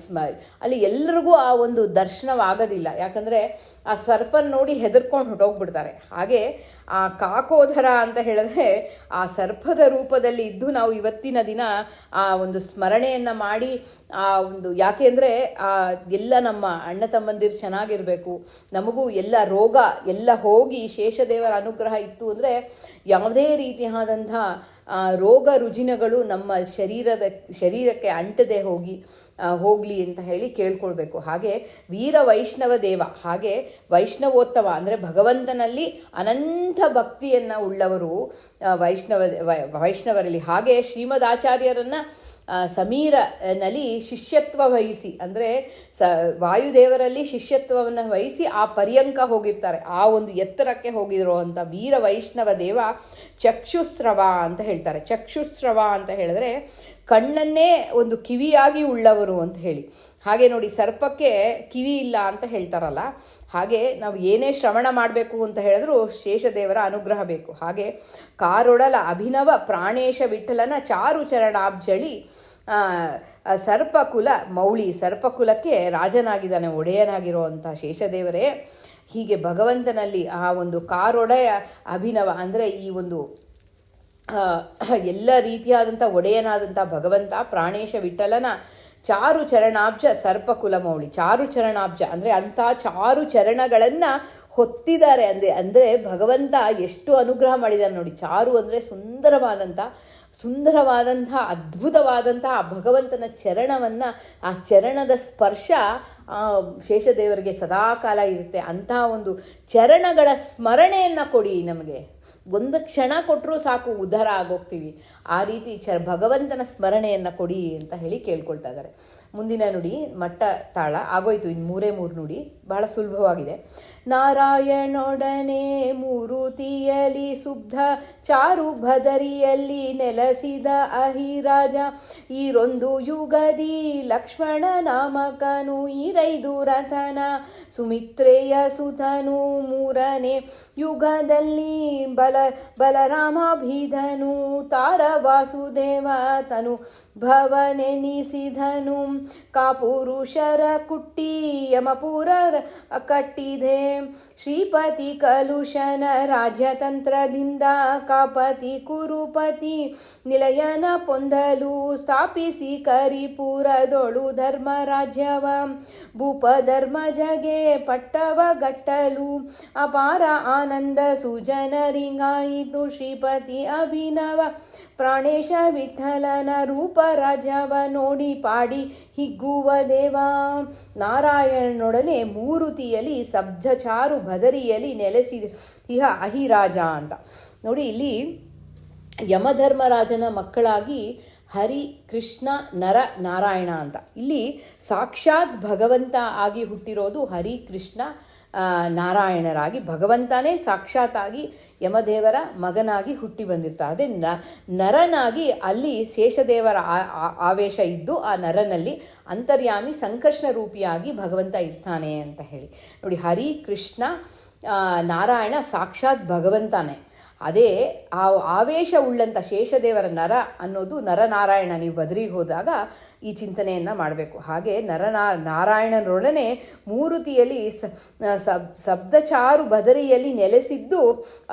ಅಲ್ಲಿ ಎಲ್ರಿಗೂ ಆ ಒಂದು ದರ್ಶನವಾಗೋದಿಲ್ಲ. ಯಾಕಂದರೆ ಆ ಸರ್ಪನ್ ನೋಡಿ ಹೆದರ್ಕೊಂಡು ಹೊಟ್ಟೋಗ್ಬಿಡ್ತಾರೆ ಹಾಗೆ ಆ ಕಾಕೋಧರ ಅಂತ ಹೇಳಿದ್ರೆ ಆ ಸರ್ಪದ ರೂಪದಲ್ಲಿ ಇದ್ದು ನಾವು ಇವತ್ತಿನ ದಿನ ಆ ಒಂದು ಸ್ಮರಣೆಯನ್ನು ಮಾಡಿ ಆ ಒಂದು ಯಾಕೆಂದರೆ ಆ ಎಲ್ಲ ನಮ್ಮ ಅಣ್ಣ ತಮ್ಮಂದಿರು ಚೆನ್ನಾಗಿರಬೇಕು. ನಮಗೂ ಎಲ್ಲ ರೋಗ ಎಲ್ಲ ಹೋಗಿ ಶೇಷದೇವರ ಅನುಗ್ರಹ ಇತ್ತು ಅಂದರೆ ಯಾವುದೇ ರೀತಿಯಾದಂಥ ರೋಗ ರುಜಿನಗಳು ನಮ್ಮ ಶರೀರದ ಶರೀರಕ್ಕೆ ಅಂಟದೆ ಹೋಗಿ ಹೋಗ್ಲಿ ಅಂತ ಹೇಳಿ ಕೇಳ್ಕೊಳ್ಬೇಕು. ಹಾಗೆ ವೀರ ವೈಷ್ಣವ ದೇವ, ಹಾಗೆ ವೈಷ್ಣವೋತ್ತಮ ಅಂದರೆ ಭಗವಂತನಲ್ಲಿ ಅನಂತ ಭಕ್ತಿಯನ್ನು ಉಳ್ಳವರು ವೈಷ್ಣವ ವೈಷ್ಣವರಲ್ಲಿ. ಹಾಗೆ ಶ್ರೀಮದ್ ಆಚಾರ್ಯರನ್ನು ಸಮೀರನಲ್ಲಿ ಶಿಷ್ಯತ್ವ ವಹಿಸಿ, ಅಂದರೆ ಸ, ವಾಯುದೇವರಲ್ಲಿ ಶಿಷ್ಯತ್ವವನ್ನು ವಹಿಸಿ ಆ ಪರ್ಯಂಕ ಹೋಗಿರ್ತಾರೆ. ಆ ಒಂದು ಎತ್ತರಕ್ಕೆ ಹೋಗಿರೋ ಅಂತ ವೀರ ವೈಷ್ಣವ ದೇವ ಚಕ್ಷುಸ್ರವ ಅಂತ ಹೇಳ್ತಾರೆ. ಚಕ್ಷುಸ್ರವ ಅಂತ ಹೇಳಿದ್ರೆ ಕಣ್ಣನ್ನೇ ಒಂದು ಕಿವಿಯಾಗಿ ಉಳ್ಳವರು ಅಂತ ಹೇಳಿ. ಹಾಗೆ ನೋಡಿ, ಸರ್ಪಕ್ಕೆ ಕಿವಿ ಇಲ್ಲ ಅಂತ ಹೇಳ್ತಾರಲ್ಲ, ಹಾಗೆ ನಾವು ಏನೇ ಶ್ರವಣ ಮಾಡಬೇಕು ಅಂತ ಹೇಳಿದ್ರು ಶೇಷದೇವರ ಅನುಗ್ರಹ ಬೇಕು. ಹಾಗೆ ಕಾರೊಡಲ ಅಭಿನವ ಪ್ರಾಣೇಶ ವಿಠಲನ ಚಾರು ಚರಣಾಬ್ಜಳಿ ಸರ್ಪಕುಲ ಮೌಳಿ, ಸರ್ಪಕುಲಕ್ಕೆ ರಾಜನಾಗಿದ್ದಾನೆ, ಒಡೆಯನಾಗಿರುವಂಥ ಶೇಷದೇವರೇ, ಹೀಗೆ ಭಗವಂತನಲ್ಲಿ ಆ ಒಂದು ಕಾರೊಡೆಯ ಅಭಿನವ ಅಂದರೆ ಈ ಒಂದು ಎಲ್ಲ ರೀತಿಯಾದಂಥ ಒಡೆಯನಾದಂಥ ಭಗವಂತ ಪ್ರಾಣೇಶ ವಿಠಲನ ಚಾರು ಚರಣಾಬ್ಜ ಸರ್ಪಕುಲಮೌಳಿ. ಚಾರು ಚರಣಾಬ್ಜ ಅಂದರೆ ಅಂಥ ಚಾರು ಚರಣಗಳನ್ನು ಹೊತ್ತಿದ್ದಾರೆ ಅಂದರೆ ಅಂದರೆ ಭಗವಂತ ಎಷ್ಟು ಅನುಗ್ರಹ ಮಾಡಿದ್ದಾನೆ ನೋಡಿ. ಚಾರು ಅಂದರೆ ಸುಂದರವಾದಂಥ ಸುಂದರವಾದಂಥ, ಅದ್ಭುತವಾದಂಥ ಆ ಭಗವಂತನ ಚರಣವನ್ನು, ಆ ಚರಣದ ಸ್ಪರ್ಶ ಶೇಷದೇವರಿಗೆ ಸದಾಕಾಲ ಇರುತ್ತೆ. ಅಂತಹ ಒಂದು ಚರಣಗಳ ಸ್ಮರಣೆಯನ್ನು ಕೊಡಿ ನಮಗೆ. ಒಂದು ಕ್ಷಣ ಕೊಟ್ಟರೂ ಸಾಕು ಉದ್ಧಾರ ಆಗೋಗ್ತೀವಿ. ಆ ರೀತಿ ಚ ಭಗವಂತನ ಸ್ಮರಣೆಯನ್ನು ಕೊಡಿ ಅಂತ ಹೇಳಿ ಕೇಳ್ಕೊಳ್ತಾ ಇದ್ದಾರೆ. ಮುಂದಿನ ನುಡಿ ಮಟ್ಟ ತಾಳ ಆಗೋಯ್ತು ಇನ್ನು ಮೂರೇ ಮೂರು ನುಡಿ. ಬಹಳ ಸುಲಭವಾಗಿದೆ. ನಾರಾಯಣೊಡನೆ ಮೂರುತಿಯಲಿ ಸುಬ್ಧ, ಚಾರು ಭದರಿಯಲ್ಲಿ ನೆಲೆಸಿದ ಅಹಿರಾಜ. ಈರೊಂದು ಯುಗದಿ ಲಕ್ಷ್ಮಣ ನಾಮಕನು, ಈರೈದು ರಥನ. ಸುಮಿತ್ರೇಯ ಸುತನು ಮೂರನೇ ಯುಗದಲ್ಲಿ ಬಲ, ಬಲರಾಮಾಭಿಧನು. ತಾರ ವಾಸುದೇವ ತನು ಭವನೆನಿಸಿದನು ಕಾಪುರುಷರ ಕುಟ್ಟಿ ಯಮಪುರರ ಕಟ್ಟಿದೆ. ಶ್ರೀಪತಿ ಕಲುಷನ ರಾಜ್ಯತಂತ್ರದಿಂದ ಕಾಪತಿ ಕುರುಪತಿ ನಿಲಯನ ಪೊಂದಲು ಸ್ಥಾಪಿಸಿ ಕರಿಪುರದೊಳು ಧರ್ಮ ರಾಜ್ಯವ ಭೂಪ ಧರ್ಮ ಜಗೆ ಪಟ್ಟವ ಗಟ್ಟಲು ಅಪಾರ ಆನಂದ ಸುಜನರಿಂಗಾಯಿತು ಶ್ರೀಪತಿ ಅಭಿನವ. ಪ್ರಾಣೇಶ ವಿಠಲನ ರೂಪ ರಾಜವ ನೋಡಿ ಪಾಡಿ ಹಿಗ್ಗುವ ದೇವ. ನಾರಾಯಣನೊಡನೆ ಮೂರುತಿಯಲ್ಲಿ ಸಬ್ಜಚಾರು ಬದರಿಯಲ್ಲಿ ನೆಲೆಸಿ ಇಹ ಅಹಿರಾಜ ಅಂತ. ನೋಡಿ, ಇಲ್ಲಿ ಯಮಧರ್ಮರಾಜನ ಮಕ್ಕಳಾಗಿ ಹರಿ ಕೃಷ್ಣ ನರ ನಾರಾಯಣ ಅಂತ. ಇಲ್ಲಿ ಸಾಕ್ಷಾತ್ ಭಗವಂತ ಆಗಿ ಹುಟ್ಟಿರೋದು ಹರಿ ಕೃಷ್ಣ ನಾರಾಯಣರಾಗಿ ಭಗವಂತನೇ ಸಾಕ್ಷಾತ್ತಾಗಿ ಯಮದೇವರ ಮಗನಾಗಿ ಹುಟ್ಟಿ ಬಂದಿರ್ತಾರೆ ಅದೇ ನ, ನರನಾಗಿ ಅಲ್ಲಿ ಶೇಷದೇವರ ಆವೇಶ ಇದ್ದು ಆ ನರನಲ್ಲಿ ಅಂತರ್ಯಾಮಿ ಸಂಕರ್ಷಣ ರೂಪಿಯಾಗಿ ಭಗವಂತ ಇರ್ತಾನೆ ಅಂತ ಹೇಳಿ. ನೋಡಿ, ಹರಿ ಕೃಷ್ಣ ನಾರಾಯಣ ಸಾಕ್ಷಾತ್ ಭಗವಂತನೇ. ಅದೇ ಆ ಆವೇಶ ಉಳ್ಳಂಥ ಶೇಷದೇವರ ನರ ಅನ್ನೋದು ನರನಾರಾಯಣ ನೀವು ಬದರಿಗೆ ಹೋದಾಗ ಈ ಚಿಂತನೆಯನ್ನು ಮಾಡಬೇಕು. ಹಾಗೆ ನರನಾ ನಾರಾಯಣನೊಡನೆ ಮೂರುತಿಯಲ್ಲಿ ಸಬ್ ಶಬ್ದಚಾರು ಬದರಿಯಲ್ಲಿ ನೆಲೆಸಿದ್ದು,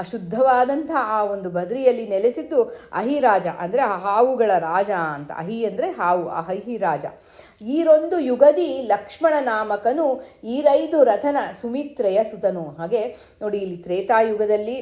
ಅಶುದ್ಧವಾದಂಥ ಆ ಒಂದು ಬದರಿಯಲ್ಲಿ ನೆಲೆಸಿದ್ದು ಅಹಿರಾಜ ಅಂದರೆ ಹಾವುಗಳ ರಾಜ ಅಂತ. ಅಹಿ ಅಂದರೆ ಹಾವು ಅಹಿ ರಾಜ ಈರೊಂದು ಯುಗದಿ ಲಕ್ಷ್ಮಣ ನಾಮಕನು ಈರೈದು ರಥನ ಸುಮಿತ್ರೆಯ ಸುತನು. ಹಾಗೆ ನೋಡಿ ಇಲ್ಲಿ ತ್ರೇತಾಯುಗದಲ್ಲಿ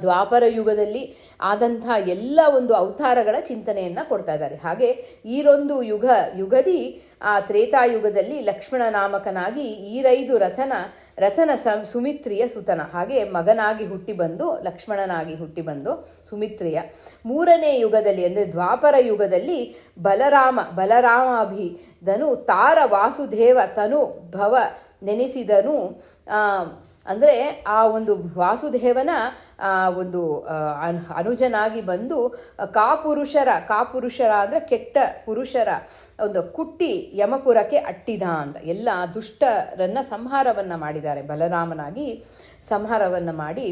ದ್ವಾಪರ ಯುಗದಲ್ಲಿ ಆದಂಥ ಎಲ್ಲ ಒಂದು ಅವತಾರಗಳ ಚಿಂತನೆಯನ್ನು ಕೊಡ್ತಾ ಇದ್ದಾರೆ. ಹಾಗೆ ಈರೊಂದು ಯುಗ, ಯುಗದಿ ಆ ತ್ರೇತಾಯುಗದಲ್ಲಿ ಲಕ್ಷ್ಮಣ ನಾಮಕನಾಗಿ ಈರೈದು ರಥನ ರಥನ ಸುಮಿತ್ರಿಯ ಸುತನ. ಹಾಗೆ ಮಗನಾಗಿ ಹುಟ್ಟಿ ಬಂದು, ಲಕ್ಷ್ಮಣನಾಗಿ ಹುಟ್ಟಿ ಬಂದು ಸುಮಿತ್ರಿಯ. ಮೂರನೇ ಯುಗದಲ್ಲಿ ಅಂದರೆ ದ್ವಾಪರ ಯುಗದಲ್ಲಿ ಬಲರಾಮ, ಬಲರಾಮಾಭಿಧನು, ತಾರ ವಾಸುದೇವ ತನು ಭವ ನೆನೆಸಿದನು. ಅಂದರೆ ಆ ಒಂದು ವಾಸುದೇವನ ಒಂದು ಅನುಜನಾಗಿ ಬಂದು ಕಾಪುರುಷರ ಕಾಪುರುಷರ ಅಂದರೆ ಕೆಟ್ಟ ಪುರುಷರ, ಒಂದು ಕುಟ್ಟಿ ಯಮಪುರಕ್ಕೆ ಅಟ್ಟಿದ ಅಂತ. ಎಲ್ಲ ದುಷ್ಟರನ್ನ ಸಂಹಾರವನ್ನು ಮಾಡಿದ್ದಾರೆ. ಬಲರಾಮನಾಗಿ ಸಂಹಾರವನ್ನು ಮಾಡಿ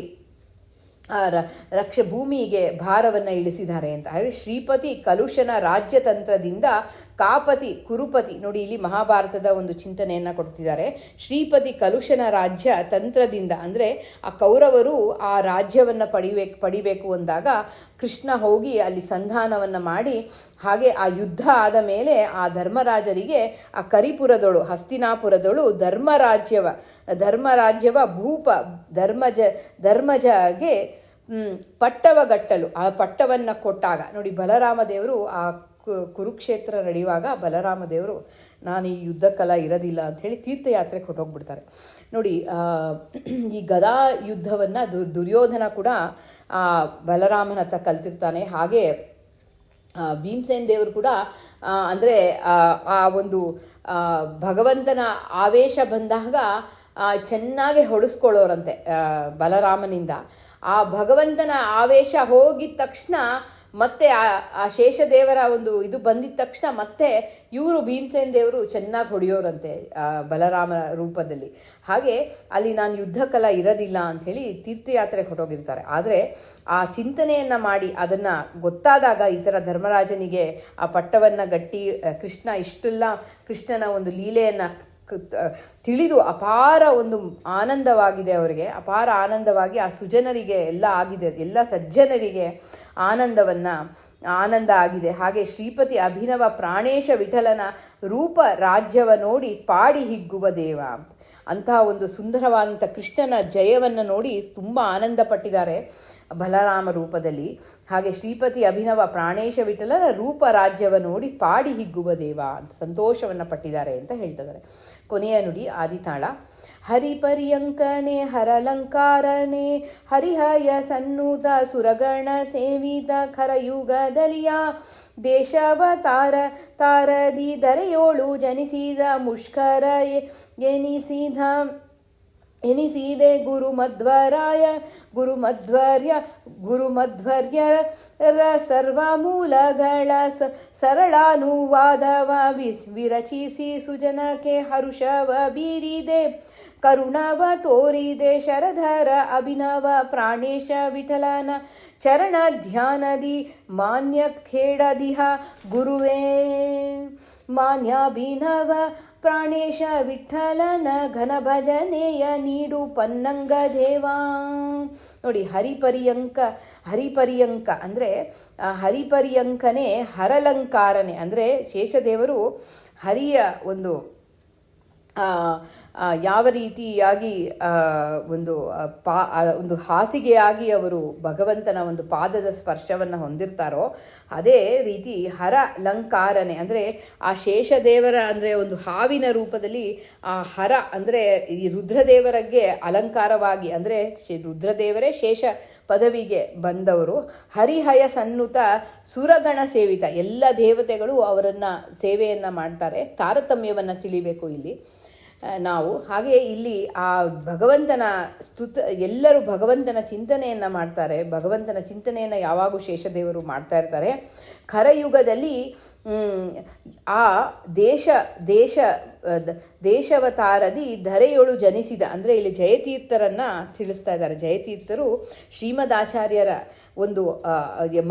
ರಕ್ಷ ಭೂಮಿಗೆ ಭಾರವನ್ನು ಇಳಿಸಿದ್ದಾರೆ ಅಂತ. ಹಾಗೆ ಶ್ರೀಪತಿ ಕಲುಷನ ರಾಜ್ಯತಂತ್ರದಿಂದ ಕಾಪತಿ, ಕುರುಪತಿ ನೋಡಿ ಇಲ್ಲಿ ಮಹಾಭಾರತದ ಒಂದು ಚಿಂತನೆಯನ್ನು ಕೊಡ್ತಿದ್ದಾರೆ. ಶ್ರೀಪತಿ ಕಲುಷನ ರಾಜ್ಯ ತಂತ್ರದಿಂದ ಅಂದರೆ ಆ ಕೌರವರು ಆ ರಾಜ್ಯವನ್ನು ಪಡಿಬೇಕು ಪಡಿಬೇಕು ಅಂದಾಗ ಕೃಷ್ಣ ಹೋಗಿ ಅಲ್ಲಿ ಸಂಧಾನವನ್ನು ಮಾಡಿ ಹಾಗೆ ಆ ಯುದ್ಧ ಆದ ಮೇಲೆ ಆ ಧರ್ಮರಾಜರಿಗೆ ಆ ಕರಿಪುರದೊಳು, ಹಸ್ತಿನಾಪುರದೊಳು ಧರ್ಮರಾಜ್ಯವ ಧರ್ಮರಾಜ್ಯವ ಭೂಪ, ಧರ್ಮಜ, ಧರ್ಮಜಗೆ ಪಟ್ಟವ ಪಟ್ಟವಗಟ್ಟಲು ಆ ಪಟ್ಟವನ್ನು ಕೊಟ್ಟಾಗ ನೋಡಿ ಬಲರಾಮ ದೇವರು ಆ ಕುರುಕ್ಷೇತ್ರ ನಡೆಯುವಾಗ ಬಲರಾಮ ದೇವರು, ನಾನು ಈ ಯುದ್ಧಕ್ಕೆಲ್ಲ ಇರೋದಿಲ್ಲ ಅಂಥೇಳಿ ತೀರ್ಥಯಾತ್ರೆ ಕೊಟ್ಟೋಗ್ಬಿಡ್ತಾರೆ. ನೋಡಿ ಈ ಗದಾ ಯುದ್ಧವನ್ನು ದುರ್ಯೋಧನ ಕೂಡ ಬಲರಾಮನ ಹತ್ರ ಕಲ್ತಿರ್ತಾನೆ. ಹಾಗೆ ಭೀಮಸೇನ್ ದೇವರು ಕೂಡ ಅಂದರೆ, ಆ ಒಂದು ಭಗವಂತನ ಆವೇಶ ಬಂದಾಗ ಚೆನ್ನಾಗಿ ಹೊಡೆಸ್ಕೊಳ್ಳೋರಂತೆ ಬಲರಾಮನಿಂದ. ಆ ಭಗವಂತನ ಆವೇಶ ಹೋಗಿದ ತಕ್ಷಣ ಮತ್ತೆ ಆ ಆ ಶೇಷದೇವರ ಒಂದು ಇದು ಬಂದಿದ ತಕ್ಷಣ ಮತ್ತೆ ಇವರು ಭೀಮಸೇನ ದೇವರು ಚೆನ್ನಾಗಿ ಹೊಡೆಯೋರಂತೆ ಬಲರಾಮನ ರೂಪದಲ್ಲಿ. ಹಾಗೆ ಅಲ್ಲಿ ನಾನು ಯುದ್ಧಕ್ಕೆಲ್ಲ ಇರೋದಿಲ್ಲ ಅಂಥೇಳಿ ತೀರ್ಥಯಾತ್ರೆಗೆ ಹೊರಟೋಗಿರ್ತಾರೆ. ಆದರೆ ಆ ಚಿಂತನೆಯನ್ನು ಮಾಡಿ ಅದನ್ನು ಗೊತ್ತಾದಾಗ ಈ ಥರ ಧರ್ಮರಾಜನಿಗೆ ಆ ಪಟ್ಟವನ್ನು ಗಟ್ಟಿ ಕೃಷ್ಣ ಇಷ್ಟೆಲ್ಲ, ಕೃಷ್ಣನ ಒಂದು ಲೀಲೆಯನ್ನು ತಿಳಿದು ಅಪಾರ ಒಂದು ಆನಂದವಾಗಿದೆ ಅವರಿಗೆ. ಅಪಾರ ಆನಂದವಾಗಿ ಆ ಸುಜನರಿಗೆ ಎಲ್ಲ ಆಗಿದೆ, ಎಲ್ಲ ಸಜ್ಜನರಿಗೆ ಆನಂದವನ್ನು, ಆನಂದ ಆಗಿದೆ. ಹಾಗೆ ಶ್ರೀಪತಿ ಅಭಿನವ ಪ್ರಾಣೇಶ ವಿಠಲನ ರೂಪ ರಾಜ್ಯವ ನೋಡಿ ಪಾಡಿ ಹಿಗ್ಗುವ ದೇವ. ಅಂತಹ ಒಂದು ಸುಂದರವಾದಂಥ ಕೃಷ್ಣನ ಜಯವನ್ನು ನೋಡಿ ತುಂಬ ಆನಂದ ಪಟ್ಟಿದ್ದಾರೆ ಬಲರಾಮ ರೂಪದಲ್ಲಿ. ಹಾಗೆ ಶ್ರೀಪತಿ ಅಭಿನವ ಪ್ರಾಣೇಶ ವಿಠಲನ ರೂಪ ರಾಜ್ಯವ ನೋಡಿ ಪಾಡಿ ಹಿಗ್ಗುವ ದೇವ ಅಂತ ಸಂತೋಷವನ್ನು ಪಟ್ಟಿದ್ದಾರೆ ಅಂತ ಹೇಳ್ತಿದ್ದಾರೆ ಕೊನೆಯ ನುಡಿ ಆದಿತಾಳ. ಹರಿಪರ್ಯಂಕನೆ, ಹರಲಂಕಾರನೆ ಹರಿಹಯ ಸನ್ನುದ ಸುರಗಣ ಸೇವಿತ ಖರಯುಗದಲಿಯ ದೇಶವತಾರ ತಾರದಿ ದರೆಯೋಳು ಜನಿಸಿದ ಮುಷ್ಕರ ಎನಿಸಿದ, ಎನಿಸಿದೆ ಗುರು ಮಧ್ವರಾಯ ಗುರು ಮಧ್ವರ್ಯ ಗುರು ಮಧ್ವರ್ಯರ ಸರ್ವ ಮೂಲಗಳ ಸ, ಸರಳಾನುವಾದವ ವಿರಚಿಸಿ ಸುಜನಕ್ಕೆ ಹರುಷವ ಬೀರಿದೆ. ಕರುಣವ ತೋರಿದೆ ಶರಧರ ಅಭಿನವ ಪ್ರಾಣೇಶ ವಿಠಲನ ಚರಣ ಧ್ಯಾನದಿ ಮಾನ್ಯ ಖೇಡದಿಹ ಗುರುವೇ. ಮಾನ್ಯಾಭಿನವ ಪ್ರಾಣೇಶ ವಿಠಲನ ಘನ ಭಜನೆಯ ನೀಡು ಪನ್ನಂಗ ದೇವಾ. ನೋಡಿ ಹರಿಪರ್ಯಂಕ ಹರಿಪರ್ಯಂಕ ಅಂದರೆ ಹರಿಪರ್ಯಂಕನೇ ಹರಲಂಕಾರನೆ. ಅಂದರೆ ಶೇಷದೇವರು ಹರಿಯ ಒಂದು ಯಾವ ರೀತಿಯಾಗಿ ಒಂದು ಪಾ ಒಂದು ಹಾಸಿಗೆಯಾಗಿ ಅವರು ಭಗವಂತನ ಒಂದು ಪಾದದ ಸ್ಪರ್ಶವನ್ನು ಹೊಂದಿರ್ತಾರೋ, ಅದೇ ರೀತಿ ಹರ ಲಂಕಾರನೆ, ಅಂದರೆ ಆ ಶೇಷದೇವರ, ಅಂದರೆ ಒಂದು ಹಾವಿನ ರೂಪದಲ್ಲಿ, ಆ ಹರ, ಅಂದರೆ ಈ ರುದ್ರದೇವರಿಗೆ ಅಲಂಕಾರವಾಗಿ, ಅಂದರೆ ರುದ್ರದೇವರೇ ಶೇಷ ಪದವಿಗೆ ಬಂದವರು. ಹರಿಹಯ ಸನ್ನುತ ಸುರಗಣ ಸೇವಿತ, ಎಲ್ಲ ದೇವತೆಗಳು ಅವರನ್ನು ಸೇವೆಯನ್ನು ಮಾಡ್ತಾರೆ. ತಾರತಮ್ಯವನ್ನು ತಿಳಿಬೇಕು ಇಲ್ಲಿ. ನಾವು. ಹಾಗೆ ಇಲ್ಲಿ ಆ ಭಗವಂತನ ಸ್ತುತ, ಎಲ್ಲರೂ ಭಗವಂತನ ಚಿಂತನೆಯನ್ನು ಮಾಡ್ತಾರೆ. ಭಗವಂತನ ಚಿಂತನೆಯನ್ನು ಯಾವಾಗೂ ಶೇಷದೇವರು ಮಾಡ್ತಾ ಇರ್ತಾರೆ. ಖರಯುಗದಲ್ಲಿ ಆ ದೇಶ ದೇಶ ದೇಶವತಾರದಿ ಧರೆಯೊಳು ಜನಿಸಿದ, ಅಂದರೆ ಇಲ್ಲಿ ಜಯತೀರ್ಥರನ್ನು ತಿಳಿಸ್ತಾ ಇದ್ದಾರೆ. ಜಯತೀರ್ಥರು ಶ್ರೀಮದಾಚಾರ್ಯರ ಒಂದು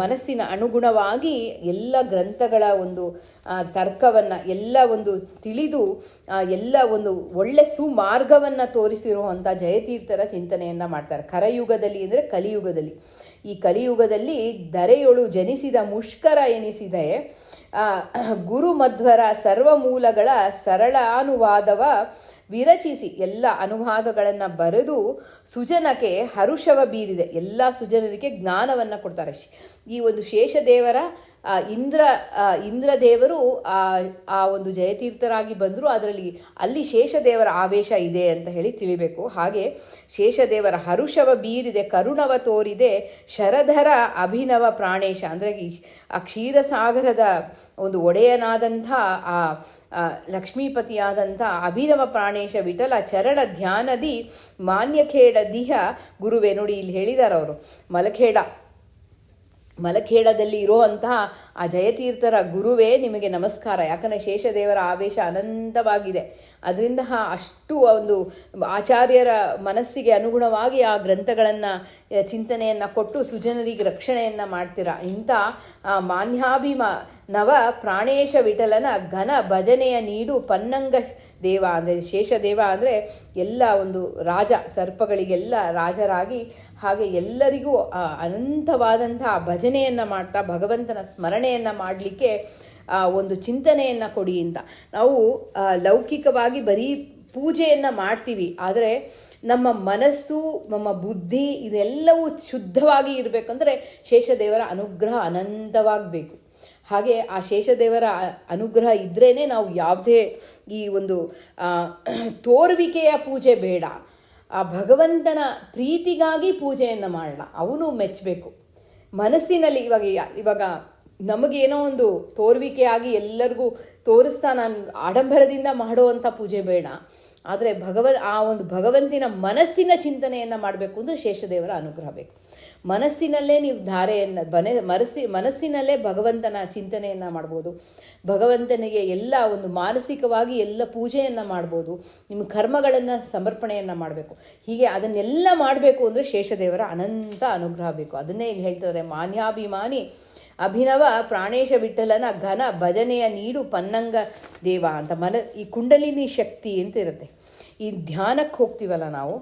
ಮನಸ್ಸಿನ ಅನುಗುಣವಾಗಿ ಎಲ್ಲ ಗ್ರಂಥಗಳ ಒಂದು ತರ್ಕವನ್ನು, ಎಲ್ಲ ಒಂದು ತಿಳಿದು ಎಲ್ಲ ಒಂದು ಒಳ್ಳೆ ಸುಮಾರ್ಗವನ್ನು ತೋರಿಸಿರುವಂಥ ಜಯತೀರ್ಥರ ಚಿಂತನೆಯನ್ನು ಮಾಡ್ತಾರೆ. ಕರಯುಗದಲ್ಲಿ ಅಂದರೆ ಕಲಿಯುಗದಲ್ಲಿ. ಈ ಕಲಿಯುಗದಲ್ಲಿ ಧರೆಯೊಳು ಜನಿಸಿದ ಮುಷ್ಕರ ಎನಿಸಿದೆ. ಗುರುಮಧ್ವರ ಸರ್ವಮೂಲಗಳ ಸರಳಾನುವಾದವ ವಿರಚಿಸಿ ಎಲ್ಲ ಅನುವಾದಗಳನ್ನು ಬರೆದು ಸುಜನಕ್ಕೆ ಹರುಷವ ಬೀರಿದೆ. ಎಲ್ಲ ಸುಜನರಿಗೆ ಜ್ಞಾನವನ್ನು ಕೊಡ್ತಾರೆ ಈ ಒಂದು ಶೇಷದೇವರ ಇಂದ್ರ ಇಂದ್ರ ಇಂದ್ರದೇವರು ಆ ಒಂದು ಜಯತೀರ್ಥರಾಗಿ ಬಂದರು. ಅದರಲ್ಲಿ ಅಲ್ಲಿ ಶೇಷದೇವರ ಆವೇಶ ಇದೆ ಅಂತ ಹೇಳಿ ತಿಳಿಬೇಕು. ಹಾಗೆ ಶೇಷದೇವರ ಹರುಷವ ಬೀರಿದೆ ಕರುಣವ ತೋರಿದೆ ಶರಧರ ಅಭಿನವ ಪ್ರಾಣೇಶ. ಅಂದರೆ ಆ ಕ್ಷೀರಸಾಗರದ ಒಂದು ಒಡೆಯನಾದಂಥ ಆ ಆ, ಲಕ್ಷ್ಮೀಪತಿಯಾದಂಥ ಅಭಿನವ ಪ್ರಾಣೇಶ ವಿಠಲ ಚರಣ ಧ್ಯಾನದಿ ಮಾನ್ಯಖೇಡ ದಿಹ. ಗುರುವೆ ನೋಡಿ ಇಲ್ಲಿ ಹೇಳಿದ್ದಾರೆ ಅವರು ಮಲಖೇಡ. ಮಲಖೇಡದಲ್ಲಿ ಇರುವಂತಹ ಆ ಜಯತೀರ್ಥರ ಗುರುವೇ ನಿಮಗೆ ನಮಸ್ಕಾರ. ಯಾಕಂದರೆ ಶೇಷದೇವರ ಆವೇಶ ಅನಂತವಾಗಿದೆ. ಅದರಿಂದ ಅಷ್ಟು ಒಂದು ಆಚಾರ್ಯರ ಮನಸ್ಸಿಗೆ ಅನುಗುಣವಾಗಿ ಆ ಗ್ರಂಥಗಳನ್ನು ಚಿಂತನೆಯನ್ನು ಕೊಟ್ಟು ಸುಜನರಿಗೆ ರಕ್ಷಣೆಯನ್ನು ಮಾಡ್ತೀರಾ? ಇಂಥ ಮಾನ್ಯಾಭಿಮ, ನವ ಪ್ರಾಣೇಶ ವಿಠಲನ ಘನ ಭಜನೆಯ ನೀಡು ಪನ್ನಂಗ ದೇವ ಅಂದರೆ ಶೇಷದೇವ ಅಂದರೆ ಎಲ್ಲ ಒಂದು ರಾಜ ಸರ್ಪಗಳಿಗೆಲ್ಲ ರಾಜರಾಗಿ ಹಾಗೆ ಎಲ್ಲರಿಗೂ ಅನಂತವಾದಂತಹ ಭಜನೆಯನ್ನು ಮಾಡ್ತಾ, ಭಗವಂತನ ಸ್ಮರಣೆಯನ್ನು ಮಾಡಲಿಕ್ಕೆ ಒಂದು ಚಿಂತನೆಯನ್ನು ಕೊಡಿ ಅಂತ. ನಾವು ಲೌಕಿಕವಾಗಿ ಬರೀ ಪೂಜೆಯನ್ನು ಮಾಡ್ತೀವಿ, ಆದರೆ ನಮ್ಮ ಮನಸ್ಸು, ನಮ್ಮ ಬುದ್ಧಿ ಇದೆಲ್ಲವೂ ಶುದ್ಧವಾಗಿ ಇರಬೇಕಂದ್ರೆ ಶೇಷದೇವರ ಅನುಗ್ರಹ ಅನಂತವಾಗಬೇಕು. ಹಾಗೆ ಆ ಶೇಷದೇವರ ಅನುಗ್ರಹ ಇದ್ರೇ ನಾವು ಯಾವುದೇ ಈ ಒಂದು ತೋರುವಿಕೆಯ ಪೂಜೆ ಬೇಡ. ಆ ಭಗವಂತನ ಪ್ರೀತಿಗಾಗಿ ಪೂಜೆಯನ್ನು ಮಾಡೋಣ ಅವನು ಮೆಚ್ಚಬೇಕು ಮನಸ್ಸಿನಲ್ಲಿ ಇವಾಗ ಇವಾಗ ನಮಗೇನೋ ಒಂದು ತೋರುವಿಕೆಯಾಗಿ ಎಲ್ಲರಿಗೂ ತೋರಿಸ್ತಾ ನಾನು ಆಡಂಬರದಿಂದ ಮಾಡುವಂಥ ಪೂಜೆ ಬೇಡ. ಆದರೆ ಭಗವನ್ ಆ ಒಂದು ಭಗವಂತಿನ ಮನಸ್ಸಿನ ಚಿಂತನೆಯನ್ನು ಮಾಡಬೇಕು ಅಂದರೆ ಶೇಷದೇವರ ಅನುಗ್ರಹ ಬೇಕು. ಮನಸ್ಸಿನಲ್ಲೇ ನೀವು ಧಾರೆಯನ್ನು ಬನೆ ಮನಸ್ಸಿ, ಮನಸ್ಸಿನಲ್ಲೇ ಭಗವಂತನ ಚಿಂತನೆಯನ್ನು ಮಾಡ್ಬೋದು. ಭಗವಂತನಿಗೆ ಎಲ್ಲ ಒಂದು ಮಾನಸಿಕವಾಗಿ ಎಲ್ಲ ಪೂಜೆಯನ್ನು ಮಾಡ್ಬೋದು. ನಿಮ್ಮ ಕರ್ಮಗಳನ್ನು ಸಮರ್ಪಣೆಯನ್ನು ಮಾಡಬೇಕು. ಹೀಗೆ ಅದನ್ನೆಲ್ಲ ಮಾಡಬೇಕು ಅಂದರೆ ಶೇಷದೇವರ ಅನಂತ ಅನುಗ್ರಹ ಬೇಕು. ಅದನ್ನೇ ಇಲ್ಲಿ ಹೇಳ್ತಾರೆ, ಮಾನ್ಯಾಭಿಮಾನಿ ಅಭಿನವ ಪ್ರಾಣೇಶ ವಿಠಲನ ಘನ ಭಜನೆಯ ನೀಡು ಪನ್ನಂಗ ದೇವ ಅಂತ ಮನ, ಈ ಕುಂಡಲಿನಿ ಶಕ್ತಿ ಅಂತ ಇರುತ್ತೆ. ಈ ಧ್ಯಾನಕ್ಕೆ ಹೋಗ್ತೀವಲ್ಲ ನಾವು,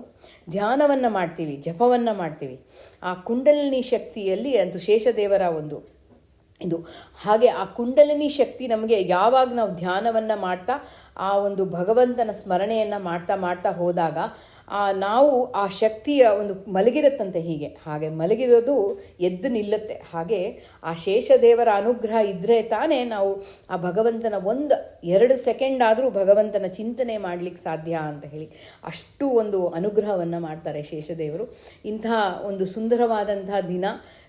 ಧ್ಯಾನವನ್ನು ಮಾಡ್ತೀವಿ, ಜಪವನ್ನು ಮಾಡ್ತೀವಿ. ಆ ಕುಂಡಲಿನಿ ಶಕ್ತಿಯಲ್ಲಿ ಅಂತೂ ಶೇಷದೇವರ ಒಂದು ಇದು. ಹಾಗೆ ಆ ಕುಂಡಲಿನಿ ಶಕ್ತಿ ನಮಗೆ ಯಾವಾಗ ನಾವು ಧ್ಯಾನವನ್ನು ಮಾಡ್ತಾ, ಆ ಒಂದು ಭಗವಂತನ ಸ್ಮರಣೆಯನ್ನು ಮಾಡ್ತಾ ಮಾಡ್ತಾ ಹೋದಾಗ ನಾವು ಆ ಶಕ್ತಿಯ ಒಂದು ಮಲಗಿರುತ್ತಂತೆ ಹೀಗೆ. ಹಾಗೆ ಮಲಗಿರೋದು ಎದ್ದು ನಿಲ್ಲುತ್ತೆ. ಹಾಗೆ ಆ ಶೇಷದೇವರ ಅನುಗ್ರಹ ಇದ್ದರೆ ತಾನೇ ನಾವು ಆ ಭಗವಂತನ ಒಂದು ಎರಡು ಸೆಕೆಂಡ್ ಆದರೂ ಭಗವಂತನ ಚಿಂತನೆ ಮಾಡಲಿಕ್ಕೆ ಸಾಧ್ಯ ಅಂತ ಹೇಳಿ ಅಷ್ಟು ಒಂದು ಅನುಗ್ರಹವನ್ನು ಮಾಡ್ತಾರೆ ಶೇಷದೇವರು. ಇಂತಹ ಒಂದು ಸುಂದರವಾದಂತಹ ದಿನ.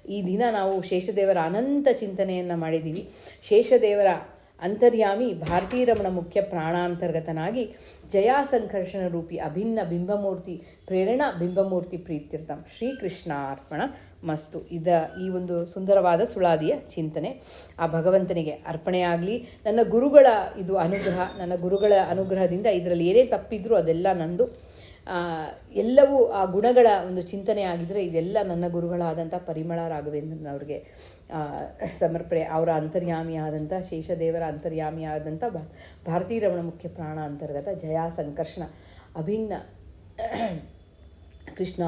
ಈ ದಿನ ನಾವು ಶೇಷದೇವರ ಅನಂತ ಚಿಂತನೆಯನ್ನು ಮಾಡಿದ್ದೀವಿ. ಶೇಷದೇವರ ಅಂತರ್ಯಾಮಿ ಭಾರತೀರಮಣ ಮುಖ್ಯ ಪ್ರಾಣಾಂತರ್ಗತನಾಗಿ ಜಯಾಸಂಕರ್ಷಣ ರೂಪಿ ಅಭಿನ್ನ ಬಿಂಬಮೂರ್ತಿ, ಪ್ರೇರಣಾ ಬಿಂಬಮೂರ್ತಿ ಪ್ರೀತ್ಯರ್ಥಂ. ಶ್ರೀಕೃಷ್ಣಾರ್ಪಣ ಮಸ್ತು. ಇದ ಈ ಒಂದು ಸುಂದರವಾದ ಸುಳಾದಿಯ ಚಿಂತನೆ. ಆ ಭಗವಂತನಿಗೆ ಅರ್ಪಣೆಯಾಗಲಿ ನನ್ನ ಗುರುಗಳ ಇದು ಅನುಗ್ರಹ, ನನ್ನ ಗುರುಗಳ ಅನುಗ್ರಹದಿಂದ ಇದರಲ್ಲಿ ಏನೇ ತಪ್ಪಿದ್ರೂ ಅದೆಲ್ಲ ನಂದು. ಎಲ್ಲವೂ ಆ ಗುಣಗಳ ಒಂದು ಚಿಂತನೆ ಆಗಿದ್ದರೆ ಇದೆಲ್ಲ ನನ್ನ ಗುರುಗಳಾದಂಥ ಪರಿಮಳ ರಾಘವೇಂದ್ರನವ್ರಿಗೆ ಸಮರ್ಪಣೆ, ಅವರ ಅಂತರ್ಯಾಮಿಯಾದಂಥ ಶೇಷದೇವರ ಅಂತರ್ಯಾಮಿಯಾದಂಥ ಭ, ಭಾರತೀ ರಮಣ ಮುಖ್ಯ ಪ್ರಾಣ ಅಂತರ್ಗತ ಜಯಾ ಸಂಕರ್ಷಣ, ಅಭಿನ್ನ, ಕೃಷ್ಣ